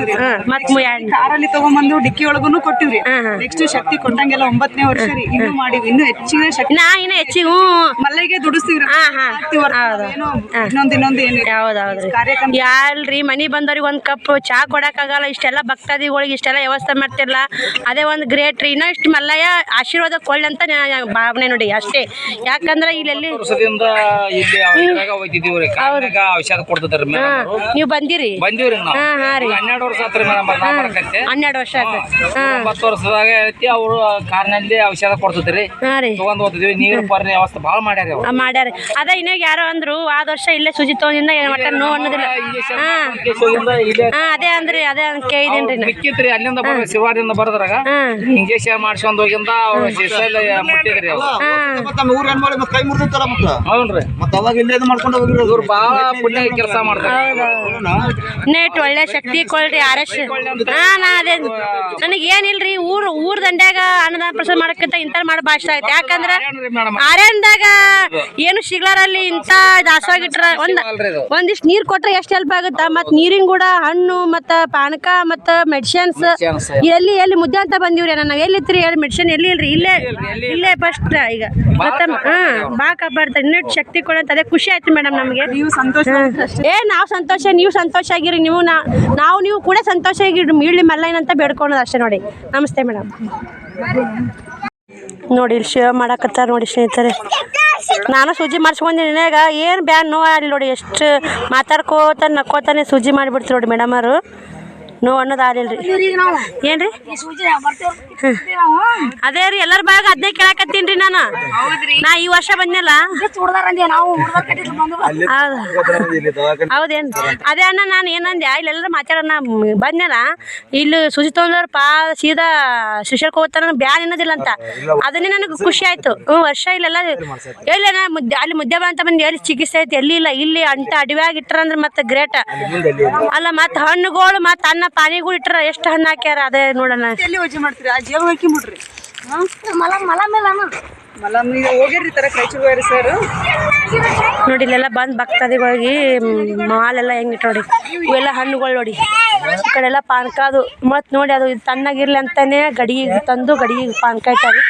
ಮತ್ ಕಾರಲ್ಲಿ ತಗೊಂಬಂದು ಡಿಕ್ಕಿ ಒಳಗೂ ಕೊಟ್ಟಿವ್ರಿ. ನೆಕ್ಸ್ಟ್ ಶಕ್ತಿ ಕೊಟ್ಟಂಗೆಲ್ಲ ಒಂಬತ್ತನೇ ವರ್ಷ ರೀ. ಇನ್ನೂ ಮಾಡಿವಿ ಇನ್ನೂ ಹೆಚ್ಚಿನ ಶಕ್ತಿ ನಾ ಇನ್ನು ಹೆಚ್ಚಿಗೆ ಹ್ಞೂ. ಮಲ್ಲಿಗೆ ದುಡಿಸ್ತೀವ್ರಿ. ಇನ್ನೊಂದ್ ಇನ್ನೊಂದ್ ಏನು ಹೌದು ಕಾರ್ಯಕ್ರಮ. ಯಾಲ್ರಿ ಮನಿ ಬಂದವ್ರಿಗೆ ಒಂದು ಕಪ್ ಚಾ ಕೊಡಕ್ಕಾಗಲ್ಲ ಇಷ್ಟೆಲ್ಲ ಭಕ್ತಾದಿಗಳಿಗೆ ಇಷ್ಟೆಲ್ಲ ವ್ಯವಸ್ಥೆ ಮಾಡ್ತಿಲ್ಲ ಅದೇ ಒಂದು ಗ್ರೇಟ್ ರೀ. ಇನ್ನೂ ಇಷ್ಟು ಮಲ್ಲಯ್ಯ ಆಶೀರ್ವಾದ ಕೊಳ್ಳಿ ಅಂತ ಭಾವನೆ ನೋಡಿ ಅಷ್ಟೇ. ಯಾಕಂದ್ರೆ ಇಲ್ಲೆಲ್ಲಿ ವರ್ಷದಿಂದ ಇಲ್ಲಿ ಇದ್ರಾಗ ಹೋಯ್ತಿದೀವ್ರಿ ಕಾಲ್ನಾಗ ಔಷಧ ಕೊಡ್ತಿದ್ರಿ ಮೇಡಮ್ ನೀವು ಬಂದಿರಿ? ಬಂದಿವ್ರಿ ನಾವು. ಹಾಂ ಹಾಂ ರೀ. ಈಗ ಹನ್ನೆರಡು ವರ್ಷ ಆತ್ರಿ ಮೇಡಮ್ ಹನ್ನೆರಡು ವರ್ಷ ಆಯ್ತು ಹಾಂ. ಒಂಬತ್ತು ವರ್ಷದಾಗ ಐತಿ ಅವರು ಕಾರ್ನಲ್ಲಿ ಔಷಧ ಕೊಡ್ತಿದ್ರಿ. ಹಾಂ ರೀ. ತಗೊಂಡ್ ಹೋಗ್ತಿದ್ವಿ. ನೀರು ಪರ್ನಿ ವ್ಯವಸ್ಥೆ ಭಾಳ ಮಾಡ್ಯಾರ ಅವ್ರು. ಆ, ಮಾಡ್ಯಾರ. ಅದ ಇನ್ನಾಗ ಯಾರೋ ಅಂದ್ರು ಆದ ವರ್ಷ ಇಲ್ಲೇ ಸುಜಿ ತೊಗೊಂಡಿಂದ ಒಟ್ಟ ನೋವು ಅನ್ನೋದಿಲ್ಲ. ಹಾಂ. ಇಲ್ಲೇ ಹಾಂ ಅದೇ ಅಂದ್ರಿ ಅದೇ ಅಂತ ಕೇಳಿದೇನ್ರಿ ನಾ. ಅಲ್ಲಿಂದ ಬರೋ ಬರದ್ರಾಗ. ಹಾಂ. ಇಂಜೆಕ್ಷನ್ ಮಾಡ್ಸ್ಕೊಂಡ್ ಹೋಗಿಂದ ಅವ್ರ ಶಿಸ್ಸಲ್ಲಿ ಮುಟ್ಟಿದ್ರಿ ಅವ್ರು. ಊರ್ ಹೆಣ್ಮಗಳು ಮತ್ತೆ ಕೈ ಮುರಿದಿತ್ತಲ್ಲ ಮತ್ತೆ? ಹೌನ್ರಿ. ಮತ್ತೆ ಅವಾಗ ಇಲ್ಲೇ ಮಾಡ್ಕೊಂಡು ಹೋಗಿರೋದು. ಇವ್ರು ಬಾಳ ಪುಣ್ಯ ಕೆಲಸ ಮಾಡ್ತಾರೆ. ನೆಟ್ ಒಳ್ಳೆ ಶಕ್ತಿ ಕೊಳ್ರಿ ಆರ್ ಎಸ್ ಹಾ ನಾ ಅದೇ. ನನಗೆ ಏನಿಲ್ರಿ ಊರ್ ಊರ್ ದಂಡ್ಯಾಗ ಅನ್ನದಾನ ಪ್ರಸಾದ ಮಾಡಕ್ಕಿಂತ ಇಂತ ಮಾಡಿ ಭಾಷೆ ಆಯ್ತು. ಯಾಕಂದ್ರ ಆರ್ಯನ್ದಾಗ ಏನು ಸಿಗ್ಲಾರಲ್ಲಿ ಇಂತ ದಾಸವಾಗಿಟ್ರ ಒಂದ್ ಒಂದಿಷ್ಟು ನೀರ್ ಕೊಟ್ರೆ ಎಷ್ಟ್ ಹೆಲ್ಪ್ ಆಗುತ್ತ? ಮತ್ ನೀರಿನ ಕೂಡ ಹಣ್ಣು ಮತ್ತ ಪಾನಕ ಮತ್ತ ಮೆಡಿಸಿನ್ಸ್. ಎಲ್ಲಿ ಎಲ್ಲಿ ಮುದ್ದೆ ಅಂತ ಬಂದಿವ್ರಿ ನಾವ್ ಎಲ್ಲಿತ್ರಿ ಹೇಳಿ ಮೆಡಿಸಿನ್ ಎಲ್ಲಿ ಇಲ್ರಿ? ಇಲ್ಲೇ ಇಲ್ಲೇ ಫಸ್ಟ್ ಈಗ. ಮತ್ತೆ ಹಾ ಬಾ ಕಾಪಾಡ್ತಾರೆ ಇನ್ನೂ ಶಕ್ತಿ ಕೊಡಂತ ಅದೇ ಖುಷಿ ಆಯ್ತು ಮೇಡಮ್ ನಮಗೆ. ನೀವು ಸಂತೋಷ ಏ ನಾವು ಸಂತೋಷ ನೀವು ಸಂತೋಷ ಆಗಿರಿ. ನೀವು ನಾ- ನಾವು ನೀವು ಕೂಡ ಸಂತೋಷ ಆಗಿರಿ. ಮೀಳಿ ಮಲ್ಲ ಅಂತ ಬೇಡ್ಕೊಳೋದು ಅಷ್ಟೇ ನೋಡಿ. ನಮಸ್ತೆ ಮೇಡಮ್. ನೋಡಿ ಇಲ್ಲಿ ಸೇವೆ ಮಾಡಕತ್ತಾರ ನೋಡಿ ಸ್ನೇಹಿತರೆ. ನಾನು ಸೂಜಿ ಮಾಡಿಸ್ಕೊಂಡಿನಿ. ಈಗ ಏನು ಬ್ಯಾನ್ ನೋವು ಅಲ್ಲಿ ನೋಡಿ. ಎಷ್ಟು ಮಾತಾಡ್ಕೋತಾನೆ ನಕ್ಕೋತಾನೆ ಸೂಜಿ ಮಾಡಿಬಿಡ್ತೀವಿ ನೋಡಿ ಮೇಡಮರು ನೋವು ಅನ್ನೋದು ಆಗಿಲ್ಲ ರೀ ಏನು ರೀ ಅದೇ ರೀ ಎಲ್ಲರ ಬಾಯಾಗ ಅದನ್ನೇ ಕೇಳಕತ್ತೀನಿ ರೀ ನಾನು. ನಾ ಈ ವರ್ಷ ಬಂದ್ನಲ್ಲ? ಹೌದು. ಹೌದೇನು ಅದೇ ಅಣ್ಣ ನಾನು ಏನಂದೆ ಇಲ್ಲೆಲ್ಲರೂ ಮಾತಾಡೋಣ ಬಂದ್ನಲ್ಲ ಇಲ್ಲಿ ಸುಜಿ ತೊಗೊಂಡ್ರ ಪಾ ಸೀದಾ ಶಿಷ್ಯಕ್ಕೆ ಹೋಗ್ತಾರ ಬ್ಯಾನ್ ಅನ್ನೋದಿಲ್ಲ ಅಂತ. ಅದನ್ನೇ ನನಗೆ ಖುಷಿ ಆಯ್ತು. ಹ್ಞೂ ವರ್ಷ ಇಲ್ಲೆಲ್ಲ ಎಲ್ಲ ಮುದ್ದೆ ಅಲ್ಲಿ ಮುದ್ದೆ ಬಂತ ಅಂತ ಬಂದು ಎಲ್ಲಿ ಚಿಕಿತ್ಸೆ ಐತಿ ಎಲ್ಲಿ ಇಲ್ಲ ಇಲ್ಲಿ ಅಂಟ ಅಡಿವಾಗ ಇಟ್ಟರಂದ್ರೆ ಮತ್ತೆ ಗ್ರೇಟ್. ಅಲ್ಲ ಮತ್ತೆ ಹಣ್ಣುಗಳು ಮತ್ತೆ ಅನ್ನ ಪಾನಿಗಳು ಇಟ್ರ ಎಷ್ಟು ಹಣ್ಣು ಹಾಕ್ಯಾರ ಅದೇ ನೋಡೋಣ. ಎಲ್ಲಿ ವಜೆ ಮಾಡ್ತೀರಿ? ಆ ಜೇಬ್ ಹಾಕಿಬಿಡ್ರಿ. ಮಲಮ್ ನೀವು ಹೋಗಿರ್ರಿ ತರ ಕೈಚೂರು ಹೋಗ್ರಿ ಸರ್ ನೋಡಿ ಇಲ್ಲೆಲ್ಲ ಬಂದು ಭಕ್ತಾದಿಗಳಿಗೆ ಮಾಲೆಲ್ಲ ಹೆಂಗೆ ನೋಡಿ. ಇವೆಲ್ಲ ಹಣ್ಣುಗಳು ನೋಡಿ. ಈ ಕಡೆ ಎಲ್ಲ ಪಾನಕ ಅದು ಮತ್ತು ನೋಡಿ ಅದು ತಣ್ಣಗಿರ್ಲಿ ಅಂತಾನೆ ಗಡಿಗೆ ತಂದು ಗಡಿಗೆ ಪಾನಕ ಇಟ್ಟಾರೆ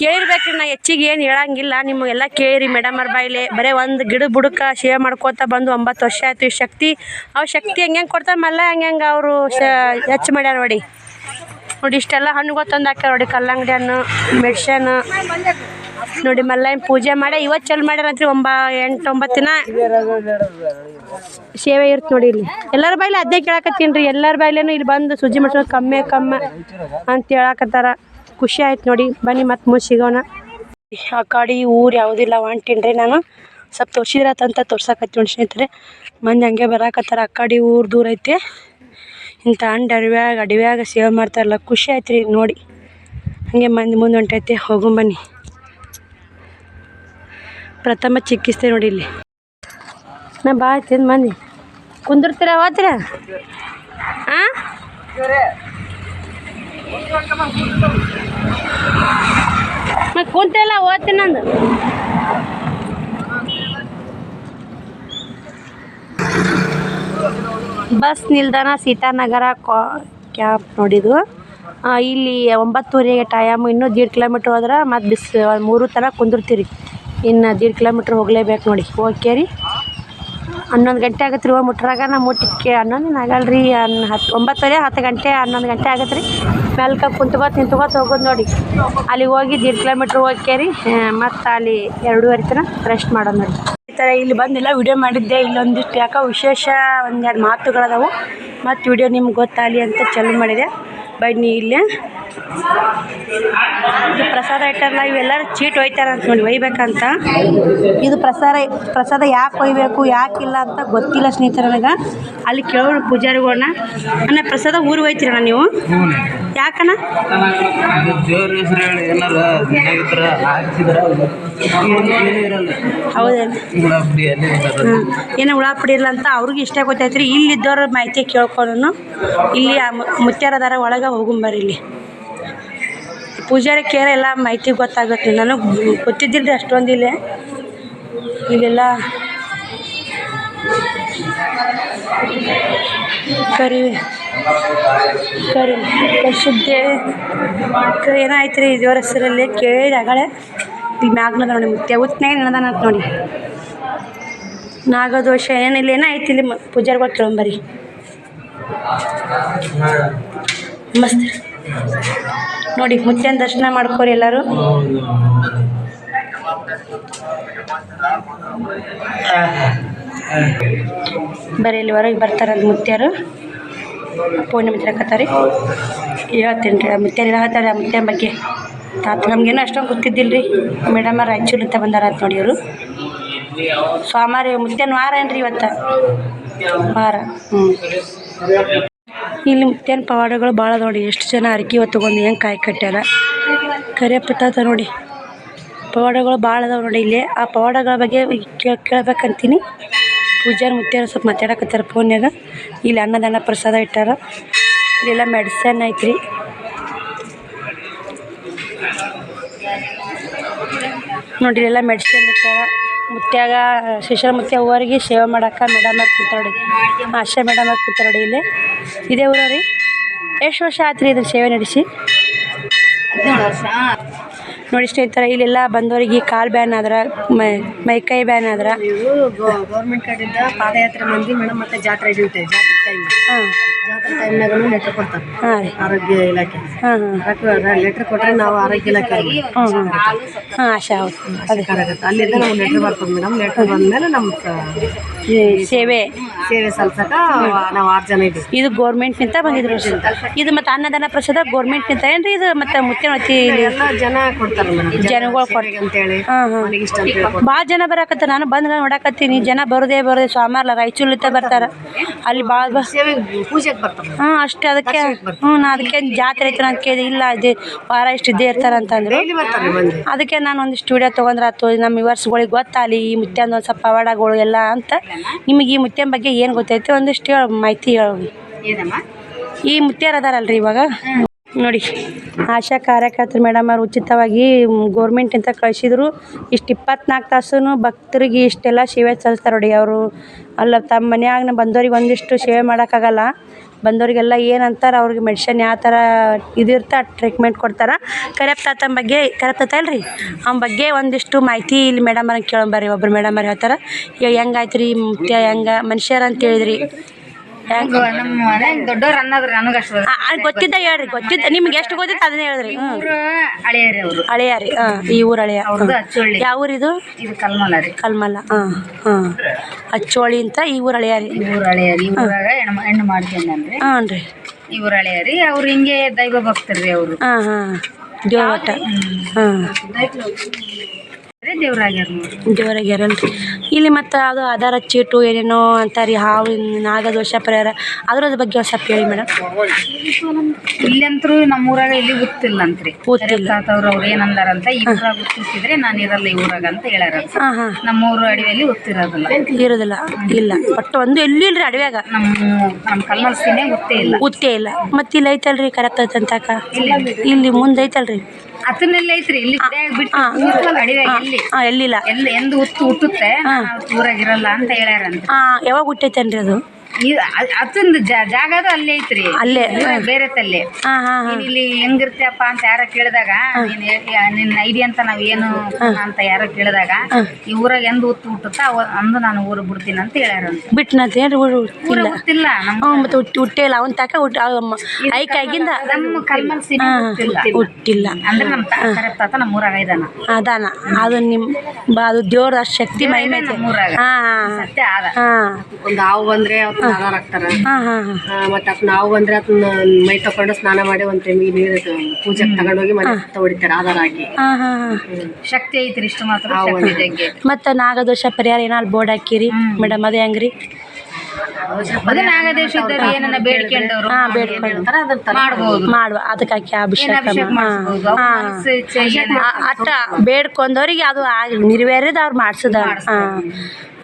ಕೇಳಿರ್ಬೇಕ್ರಿ ನಾ ಹೆಚ್ಚಿಗೆ ಏನು ಹೇಳಂಗಿಲ್ಲ. ನಿಮಗೆಲ್ಲ ಕೇಳಿರಿ ಮೇಡಮ್ ಅವ್ರ ಬಾಯಿಲೆ. ಬರೀ ಒಂದು ಗಿಡ ಬುಡಕ ಸೇವೆ ಮಾಡ್ಕೋತ ಬಂದು ಒಂಬತ್ತು ವರ್ಷ ಆಯ್ತು ಈ ಶಕ್ತಿ. ಅವ್ರ ಶಕ್ತಿ ಹೆಂಗೆ ಹೆಂಗೆ ಕೊಡ್ತಾರೆ ಮಲ್ಲ ಹೆಂಗೆ ಹೆಂಗೆ ಅವರು ಹೆಚ್ಚು ಮಾಡ್ಯಾರ ನೋಡಿ. ನೋಡಿ ಇಷ್ಟೆಲ್ಲ ಹಣ್ಣುಗಳು ತಂದು ಹಾಕ್ಯಾರ ನೋಡಿ. ಕಲ್ಲಂಗಡಿ ಹಣ್ಣು ಮೆಡ್ಸನ್ ನೋಡಿ ಮಲ್ಲಯ್ಯನ ಪೂಜೆ ಮಾಡಿ ಇವತ್ತು ಚಲ್ ಮಾಡ್ಯಾರಂತ್ರಿ ಒಂಬ ಎಂಟು, ಒಂಬತ್ತು ದಿನ. ಸೇವೆ ಇರುತ್ತೆ ನೋಡಿ ಇಲ್ಲಿ. ಎಲ್ಲರ ಬಾಯಿಲೆ ಅದೇ ಕೇಳಕತ್ತೀನಿ ರೀ. ಎಲ್ಲರ ಬಾಯಿಲೇನು ಇಲ್ಲಿ ಬಂದು ಸುಜ್ಜಿ ಮಾಡ್ಸೋದು ಕಮ್ಮಿ ಕಮ್ಮಿ ಅಂತ ಹೇಳಕತ್ತಾರ. ಖುಷಿ ಆಯ್ತು ನೋಡಿ. ಬನ್ನಿ ಮತ್ತೆ ಮುಂದೆ ಸಿಗೋಣ. ಆ ಕಡೆ ಊರು ಯಾವುದಿಲ್ಲ ಹೊಂಟೀನಿ ರೀ ನಾನು. ಸ್ವಲ್ಪ ತೋರ್ಸಿದ್ರತ್ತಂತ ತೋರ್ಸಕತ್ತಿ ನೋಡಿ ಸ್ನೇಹಿತರೆ. ಮಂದಿ ಹಂಗೆ ಬರಾಕತ್ತಾರ. ಆ ಕಡೆ ಊರು ದೂರ ಐತೆ. ಇಂಥ ಅಂಡ್ ಅಡವ್ಯಾಗ ಅಡವ್ಯಾಗ ಸೇವೆ ಮಾಡ್ತಾರಲ್ಲ, ಖುಷಿ ಆಯ್ತು ರೀ ನೋಡಿ. ಹಾಗೆ ಮಂದಿ ಮುಂದೆ ಹೊಂಟೈತೆ, ಹೋಗು ಬನ್ನಿ. ಪ್ರಥಮ ಚಿಕಿತ್ಸೆ ನೋಡಿ ಇಲ್ಲಿ. ನಾ ಬಾ ತಿಂದು ಮಂದಿ? ಕುಂದಿರ್ತೀರ, ಹೋತ್ರ? ಹಾಂ ಮತ್ತೆ ಕುಂತೆಲ್ಲ ಓದ್ತೀನಿ ಬಸ್ ನಿಲ್ದಾಣ ಸೀತಾನಗರ ಕ್ಯಾಬ್ ನೋಡಿದ್ದು. ಇಲ್ಲಿ ಒಂಬತ್ತುವರೆಗೆ ಟೈಮ್ ಇನ್ನೂ ದೀಡ್ ಕಿಲೋಮೀಟ್ರ್ ಹೋದ್ರೆ ಮತ್ತು ಬಿಸ್, ಮೂರು ಥರ ಕುಂದಿರ್ತೀರಿ. ಇನ್ನು ದೀಡ್ ಕಿಲೋಮೀಟ್ರ್ ಹೋಗಲೇಬೇಕು ನೋಡಿ. ಓಕೆ ರೀ. ಹನ್ನೊಂದು ಗಂಟೆ ಆಗತ್ತೆ ರೀ ಮುಟ್ರಾಗ. ನಮ್ಮ ಊಟಕ್ಕೆ ಹನ್ನೊಂದು ಆಗಲ್ಲ ರೀ ಹತ್ತು ಒಂಬತ್ತುವರೆ ಹತ್ತು ಗಂಟೆ ಹನ್ನೊಂದು ಗಂಟೆ ಆಗತ್ತೆ ರೀ. ಮೆಲ್ಕ ಕುಂತ್ಕೋತ ನಿಂತ್ಕೋತ ಹೋಗೋದು ನೋಡಿ. ಅಲ್ಲಿಗೆ ಹೋಗಿ ದೀಡ್ ಕಿಲೋಮೀಟ್ರ್ ಹೋಗ್ಕೇರಿ ಮತ್ತು ಅಲ್ಲಿ ಎರಡೂವರೆ ತನಕ ರೆಸ್ಟ್ ಮಾಡೋದು ನೋಡಿ. ಈ ಥರ ಇಲ್ಲಿ ಬಂದಿಲ್ಲ ವಿಡಿಯೋ ಮಾಡಿದ್ದೆ. ಇಲ್ಲೊಂದಿಷ್ಟು ಯಾಕೋ ವಿಶೇಷ ಒಂದೆರಡು ಮಾತುಗಳದಾವು ಮತ್ತು ವಿಡಿಯೋ ನಿಮ್ಗೆ ಗೊತ್ತಾಗಲಿ ಅಂತ ಚಾಲು ಮಾಡಿದೆ. ಬನ್ನಿ ಇಲ್ಲೇ. ಇದು ಪ್ರಸಾದ ಇಟ್ಟಾರಲ್ಲ ಇವೆಲ್ಲರೂ ಚೀಟ್ ಒಯ್ತಾರ ಅಂತ ನೋಡಿ, ಒಯ್ಬೇಕಂತ. ಇದು ಪ್ರಸಾದ ಪ್ರಸಾದ ಯಾಕೆ ಒಯ್ಬೇಕು ಯಾಕಿಲ್ಲ ಅಂತ ಗೊತ್ತಿಲ್ಲ ಸ್ನೇಹಿತರ ಅಲ್ಲಿ ಕೇಳೋಣ ಪೂಜಾರಿಗಳನ್ನ ಅಣ್ಣ, ಪ್ರಸಾದ ಊರು ಒಯ್ತೀರಣ್ಣ ನೀವು? ಯಾಕಣ್ಣ? ಹೌದೇನು. ಏನೋ ಉಳ್ಳಾಪಡಿ ಇಲ್ಲ ಅಂತ ಅವ್ರಿಗೆ ಇಷ್ಟ ಗೊತ್ತೈತ್ರಿ ಇಲ್ಲಿದ್ದವ್ರ ಮಾಹಿತಿ ಕೇಳ್ಕೊಂಡು ಇಲ್ಲಿ ಮುತ್ಯಾರದಾರ ಒಳಗೆ ಹೋಗುಂಬರ್ರಿ ಇಲ್ಲಿ. ಪೂಜಾರಿ ಕೇರ ಎಲ್ಲ ಮಾಹಿತಿ ಗೊತ್ತಾಗುತ್ತೆ. ನನಗೆ ಗೊತ್ತಿದ್ದಿಲ್ಲ ರೀ ಅಷ್ಟೊಂದು ಇಲ್ಲಿ. ಇಲ್ಲೆಲ್ಲ ಕರಿ ಕರಿ ಕಸುದ್ದೆ ಏನಾಯ್ತು ರೀ ದೇವ್ರ ಹೆಸರಲ್ಲಿ? ಕೇಳಿ ಆಗಳೆ ಇಲ್ಲಿ ಮ್ಯಾಗ್ನದ ನೋಡಿ ಮುತ್ಯ ಉತ್ನಾಗ ನೆನದಾನ ಅಂತ ನೋಡಿ. ನಾಗದೋಷ ಏನಿಲ್ಲ, ಏನಾಯ್ತು ಇಲ್ಲಿ ಪೂಜಾರಿಗಳು ಕೇಳಂಬರಿ ಮಸ್ತ್ ನೋಡಿ ಮುಚ್ಚನ್ ದರ್ಶನ ಮಾಡ್ಕೋರಿ ಎಲ್ಲರೂ. ಬರೀ ಇಲ್ಲಿ ಹೊರಗೆ ಬರ್ತಾರಲ್ಲ ಮುತ್ಯರು ಫೋನ್ ಮಾತಾಡಕತ್ತಾರೆ ಹೇಳ್ತೀನಿ ರೀ ಮುತ್ಯಾರು ಹೇಳ್ತಾರೆ, ಆ ಮುತ್ಯನ ಬಗ್ಗೆ. ತಾತ ನಮಗೇನು ಅಷ್ಟೊಂದು ಗೊತ್ತಿದ್ದಿಲ್ಲ ರೀ ಮೇಡಮ್ ರಾಯಚೂರು ಅಂತ ಬಂದಾರ ಅಂತ ನೋಡಿ ಅವರು ಸೋಮವಾರ ಮುತ್ಯನ ವಾರ ಏನ್ರಿ ಇವತ್ತು? ವಾರ ಹ್ಞೂ ಇಲ್ಲಿ ಮುತ್ಯನ ಪವಾಡಗಳು ಭಾಳ ನೋಡಿ. ಎಷ್ಟು ಜನ ಅರ್ಕಿ ಹೊತ್ಕೊಂಡು ಹೆಂಗೆ ಕಾಯಿ ಕಟ್ಟ್ಯಾರ ಕರಿಯಪ್ಪ ನೋಡಿ. ಪವಾಡಗಳು ಭಾಳ ಅದಾವೆ ನೋಡಿ ಇಲ್ಲಿ. ಆ ಪವಾಡಗಳ ಬಗ್ಗೆ ಕೇಳ್ ಕೇಳ್ಬೇಕಂತೀನಿ. ಪೂಜಾರಿ ಮುತ್ಯಾರ ಸ್ವಲ್ಪ ಮಾತಾಡಕತ್ತಾರ ಫೋನ್ಯಾಗ. ಇಲ್ಲಿ ಅನ್ನದಾನ ಪ್ರಸಾದ ಇಟ್ಟಾರ. ಇಲ್ಲೆಲ್ಲ ಮೆಡಿಸನ್ ಐತ್ರಿ. ನೋಡಿ ಇಲ್ಲೆಲ್ಲ ಮೆಡಿಸನ್ ಇಟ್ಟಾರ. ಮುತ್ಯಾಗ ಶಿಶಿರ ಮುತ್ಯ ಊರಿಗೆ ಸೇವೆ ಮಾಡಕ್ಕೆ ಮೇಡಮ್ ಅವ್ರು ಕೂತಾರ ನೋಡಿ ಆಶಾ ಮೇಡಮ್ ಅವ್ರು ಕೂತಾರ ನೋಡಿ ಇಲ್ಲಿ. ಇದೇ ಊರವ್ರಿ? ಎಷ್ಟು ವರ್ಷ ಆಯ್ತು ರೀ ಇದ್ರ ಸೇವೆ ನಡೆಸಿ? ನೋಡಿ ಸ್ನೇಹಿತರೆ ಇಲ್ಲೆಲ್ಲ ಬಂದವರಿಗೆ ಕಾಲ್ ಬ್ಯಾನ್ ಆದ್ರೆ ಮೈ ಮೈಕೈ ಬ್ಯಾನ್ ಆದ್ರೆ. ಗೌರ್ಮೆಂಟ್ ಕಡೆಯಿಂದ ಪಾದಯಾತ್ರೆ ಮಂದಿ ಮೇಡಮ್ ಮತ್ತೆ ಜಾತ್ರೆ ಇರುತ್ತೆ ಜಾತ್ರೆ ಟೈಮ್ ಹಾಂ. ಜಾತ್ರೆ ಟೈಮ್ನಾಗೂ ಲೆಟರ್ ಕೊಡ್ತಾರೆ. ಹಾಂ ಆರೋಗ್ಯ ಇಲಾಖೆ. ಹಾಂ ಹಾಂ. ಲೆಟರ್ ಕೊಟ್ರೆ ನಾವು ಆರೋಗ್ಯ ಇಲಾಖೆ ಹಾಂ ಹಾಂ ಆಶಾ ಹೌದು ಅಲ್ಲಿಂದ ನಾವು ಲೆಟರ್ ಬರ್ತೀವಿ ಮೇಡಮ್. ಲೆಟರ್ ಬಂದ್ಮೇಲೆ ನಮ್ಮ ಸೇವೆ. ಸೇವೆ ಸಲ್ಸಕ ನಾವು ಆರು ಜನ ಇದ್ದೀವಿ. ಇದು ಗೋರ್ಮೆಂಟ್ನಿಂದ ಬಂದಿದ್ರು. ಇದು ಮತ್ತೆ ಅನ್ನದಾನ ಪ್ರಸಾದ ಗೌರ್ಮೆಂಟ್ ನಿಂತ ಏನ್ರಿ ಇದು ಮತ್ತೆ ಎಲ್ಲ ಜನ ಕೊಡ್ತಾರೆ ಮೇಡಮ್. ಜನಗಳು ಕೊಡ್ತಾರೆ ಅಂತೇಳಿ. ಹಾಂ ಹಾಂ. ಮನೆಗೆ ಇಷ್ಟ ಅಂತ ಹೇಳಿ ಕೊಡ್ತಾರೆ. ಭಾಳ ಜನ ಬರಾಕತ್ತ ನಾನು ಬಂದು ನೋಡಾಕತ್ತೀನಿ. ಜನ ಬರೋದೇ ಬರೋದೇ ಸೋಮವಾರ ರಾಯಚೂರ್ಲಿಂದ ಬರ್ತಾರೆ. ಅಲ್ಲಿ ಭಾಳ ಸೇವೆ ಪೂಜೆಗೆ ಬರ್ತಾರೆ ಹಾಂ ಅಷ್ಟೇ ಅದಕ್ಕೆ ಹ್ಞೂ ನಾ ಅದಕ್ಕೆ ಜಾತ್ರೆ ಐತೆ ಅಂತ ಕೇಳಿದೆ. ಇಲ್ಲ ಇದು ವಾರ ಇಷ್ಟು ಇದ್ದೇ ಇರ್ತಾರೆ ಅಂತಂದರು. ಅದಕ್ಕೆ ನಾನು ಒಂದಿಷ್ಟು ಸ್ಟುಡಿಯೋ ತೊಗೊಂಡ್ರೆ ಆತು. ನಮ್ಮ ವಿವರ್ಸ್ಗಳಿಗೆ ಗೊತ್ತಾಗಲಿ ಈ ಮುತ್ಯಂದು ಒಂದು ಸ್ವಲ್ಪ ಪವಾಡಗಳು ಎಲ್ಲ ಅಂತ. ನಿಮಗೆ ಈ ಮುತ್ಯನ ಬಗ್ಗೆ ಏನು ಗೊತ್ತೈತೆ? ಒಂದಿಷ್ಟು ಹೇಳ ಮಾಹಿತಿ ಹೇಳಿ. ಈ ಮುತ್ಯಾರು ಅದಾರಲ್ರಿ ಇವಾಗ? ನೋಡಿ ಆಶಾ ಕಾರ್ಯಕರ್ತರು ಮೇಡಮ್ ಅವ್ರು ಉಚಿತವಾಗಿ ಗೋರ್ಮೆಂಟಿಂದ ಕಳಿಸಿದ್ರು. ಇಷ್ಟು ಇಪ್ಪತ್ನಾಲ್ಕು ತಾಸು ಭಕ್ತರಿಗೆ ಇಷ್ಟೆಲ್ಲ ಸೇವೆ ಸಲ್ಲಿಸ್ತಾರೆ ನೋಡಿ ಅವರು. ಅಲ್ಲ ತಮ್ಮ ಮನೆಯಾಗ ಬಂದವ್ರಿಗೆ ಒಂದಿಷ್ಟು ಸೇವೆ ಮಾಡೋಕ್ಕಾಗಲ್ಲ. ಬಂದವರಿಗೆಲ್ಲ ಏನು ಅಂತಾರೆ ಅವ್ರಿಗೆ ಮೆಡಿಷನ್ ಯಾವ ಥರ ಇದಿರ್ತಾ ಟ್ರೀಟ್ಮೆಂಟ್ ಕೊಡ್ತಾರೆ. ಕರೆಪ್ಪ ತಾತನ ಬಗ್ಗೆ ಕರೆಪ್ಪ ತಾತ ಅಲ್ರಿ ಅವ್ನ ಬಗ್ಗೆ ಒಂದಿಷ್ಟು ಮಾಹಿತಿ ಇಲ್ಲಿ ಮೇಡಮ್ ಅವ್ರಿಗೆ ಕೇಳಂಬರ್ರಿ ಒಬ್ರು ಮೇಡಮ್ ಅವ್ರು ಹೇಳ್ತಾರೆ ಹೆಂಗಾಯ್ತು ರೀ ಹೆಂಗೆ ಮನುಷ್ಯರು ಅಂತ ಹೇಳಿದ್ರಿ. ನಮ್ಮ ಮನ್ಯಾಗ ದೊಡ್ಡವ್ರು ಅನ್ನೋದ್ರಿ ನನಗೆ ಅಷ್ಟು ಗೊತ್ತಿದ್ದ ಹೇಳ್ರಿ ಗೊತ್ತಿದ್ದ. ನಿಮ್ಗೆ ಎಷ್ಟು ಗೊತ್ತಿತ್ತು ಅದನ್ನ ಹೇಳ್ರಿ. ಹ್ಞೂ ಊರು ಹಳೆಯರಿ ಅವರು. ಹಳೆಯ ರೀ ಹಾಂ ಈ ಊರು ಅಳಿಯ ಅವ್ರದ್ದು ಯಾವ ಊರಿದು ಇದು? ಕಲ್ಮಲ ರೀ. ಕಲ್ಮಲ್ಲ ಹಾಂ ಹಾಂ. ಅಚ್ಚೋಳಿ ಅಂತ ಈ ಊರು ಅಳಿಯಾರಿ ಹೆಣ್ಣು ಹಾಂ ರೀ. ಹಳೆಯರಿ. ಅವ್ರು ಹಿಂಗೆ ದೈವ ಭಕ್ತರ್ರಿ ಅವರು. ಹಾ ಹಾಂ. ದೇವ್ರ ಒಟ್ಟ ಹಾಂ. ದೇವ್ರಾಗ್ಯಾರ ದೇವರಾಗ್ಯಾರಲ್ರಿ. ಇಲ್ಲಿ ಮತ್ತು ಅದು ಆಧಾರ ಚೀಟು ಏನೇನೋ ಅಂತಾರೆ ಹಾವು ನಾಗದೋಷ ಪರಿಹಾರ ಅದ್ರ ಬಗ್ಗೆ ಒಂದು ಸ್ವಲ್ಪ ಹೇಳಿ ಮೇಡಮ್ ಇಲ್ಲಂತ್ರು ನಮ್ಮ ಊರಾಗ ಇಲ್ಲಿ ಗೊತ್ತಿಲ್ಲ. ಅಂತ್ರಿ ಗೊತ್ತಿಲ್ಲ. ಅವ್ರು ಅವ್ರು ಅಂದಾರಂತ ಈ ಊರಾಗ ಗೊತ್ತಿದ್ರೆ ನಾನು ಇರಲ್ಲ ಈ ಊರಾಗ ಅಂತ ಹೇಳ್ಯಾರ ಹಾಂ ಹಾಂ. ನಮ್ಮ ಊರು ಅಡವಿಯಲ್ಲಿ ಗೊತ್ತಿರೋದಿಲ್ಲ. ಇರೋದಿಲ್ಲ. ಇಲ್ಲ. ಒಟ್ಟು ಒಂದು ಎಲ್ಲಿ ಇಲ್ರಿ ಅಡವ್ಯಾಗ? ನಮ್ಮ ನಮ್ಮ ಕಲ್ಮಲ್ಸಿನೇ ಗೊತ್ತೇ ಇಲ್ಲ. ಗೊತ್ತೇ ಇಲ್ಲ. ಮತ್ತೆ ಇಲ್ಲಿ ಐತಲ್ರಿ ಕರೆಕ್ಟ್ ಐತಂತಕ ಇಲ್ಲಿ ಮುಂದೆ ಐತಲ್ರಿ? ಅದನ್ನೆಲ್ಲ ಐತ್ರಿ ಇಲ್ಲಿ ಎಲ್ಲಿಲ್ಲ. ಎಲ್ಲಿ ಎಂದು ಹುತ್ತು ಹುಟ್ಟುತ್ತೆ ಊರಾಗಿರಲ್ಲ ಅಂತ ಹೇಳ್ಯಾರ ಯಾವಾಗ ಹುಟ್ಟೈತೇನ್ರಿ ಅದು? ಅತಂದು ಅದು ಅಲ್ಲೇ ಐತ್ರಿ. ಅಲ್ಲೇ, ಬೇರೆ ತಲ್ಲೆ. ಇಲ್ಲಿ ಹೆಂಗಿರ್ತೀಯಪ್ಪ ಅಂತ ಯಾರ ಕೇಳಿದಾಗ ನಿನ್ನ ಐಡಿ ಅಂತ ನಾವ್ ಏನು ಅಂತ ಯಾರ ಕೇಳಿದಾಗ ಈ ಊರಾಗ ಎಂದು ಹುತ್ತು ಹುಟ್ಟುತ್ತ ಅವ ಅಂದು ನಾನು ಊರು ಬಿಡ್ತೀನಿ ಅಂತ ಹೇಳ್ಯಾರ ಬಿಟ್ನಂತ ಹುಟ್ಟಿಲ್ಲ. ಮತ್ತು ಹುಟ್ಟಿ ಹುಟ್ಟೇ ಇಲ್ಲ ಅವನ ತಕ ಹುಟ್ಟ ಐಕಾಗಿಂದ ನಮ್ಮ ಕಲ್ಮಲ್ ಹುಟ್ಟಿಲ್ಲ. ಅಂದ್ರೆ ನಮ್ಮ ತಾತ ತಾತ ನಮ್ಮ ಊರಾಗ ಇದಾನ ಅದಾನ. ಅದು ನಿಮ್ಮ ಬ- ಅದು ದೇವ್ರ ಶಕ್ತಿ ಮಹಿಮೆ ಐತೆ. ಊರಾಗ. ಹಾಂ ಸತ್ಯ ಆದ. ಒಂದು ಹಾವು ಬಂದ್ರೆ ಆಧಾರ ಹಾಕ್ತಾರ. ಹಾಂ ಹಾಂ ಹಾಂ. ಆ, ಮತ್ತೆ ಅದ್ ನಾವು ಬಂದ್ರೆ ಅದನ್ನ ಮೈ ತಕೊಂಡು ಸ್ನಾನ ಮಾಡಿ ಒಂದ್ ಟೈಮಿಗೆ ನೀರು ಪೂಜೆ ತಗೊಂಡೋಗಿ ಮನೆ ಸುತ್ತ ಹೊಡಿತಾರೆ ಆಧಾರ ಹಾಕಿ. ಹಾಂ ಹಾಂ ಹಾಂ. ಶಕ್ತಿ ಐತ್ರಿ ಇಷ್ಟು ಮಾತ್ರ. ಮತ್ತು ನಾಗದೋಷ ಪರಿಹಾರ ಏನಾದ್ರು ಬೋರ್ಡ್ ಹಾಕಿರಿ. ಮೇಡಮ್ ಅದು ಹೆಂಗ್ರಿ. ಅದು ನಾಗದೇಶ ಏನನ್ನ ಬೇಡ್ಕೊಂಡವ್ರು. ಹಾಂ ಬೇಡ್ಕೊಂಡು. ಮಾಡ್ಬೋದು. ಮಾಡುವ. ಅದಕ್ಕೆ ಅಭಿಷೇಕ ಅಟ್ಟ ಬೇಡ್ಕೊಂಡವ್ರಿಗೆ ಅದು ಆಗಿ ನಿರ್ವೇರಿದ ಅವ್ರು ಮಾಡ್ಸದ ಹಾಂ.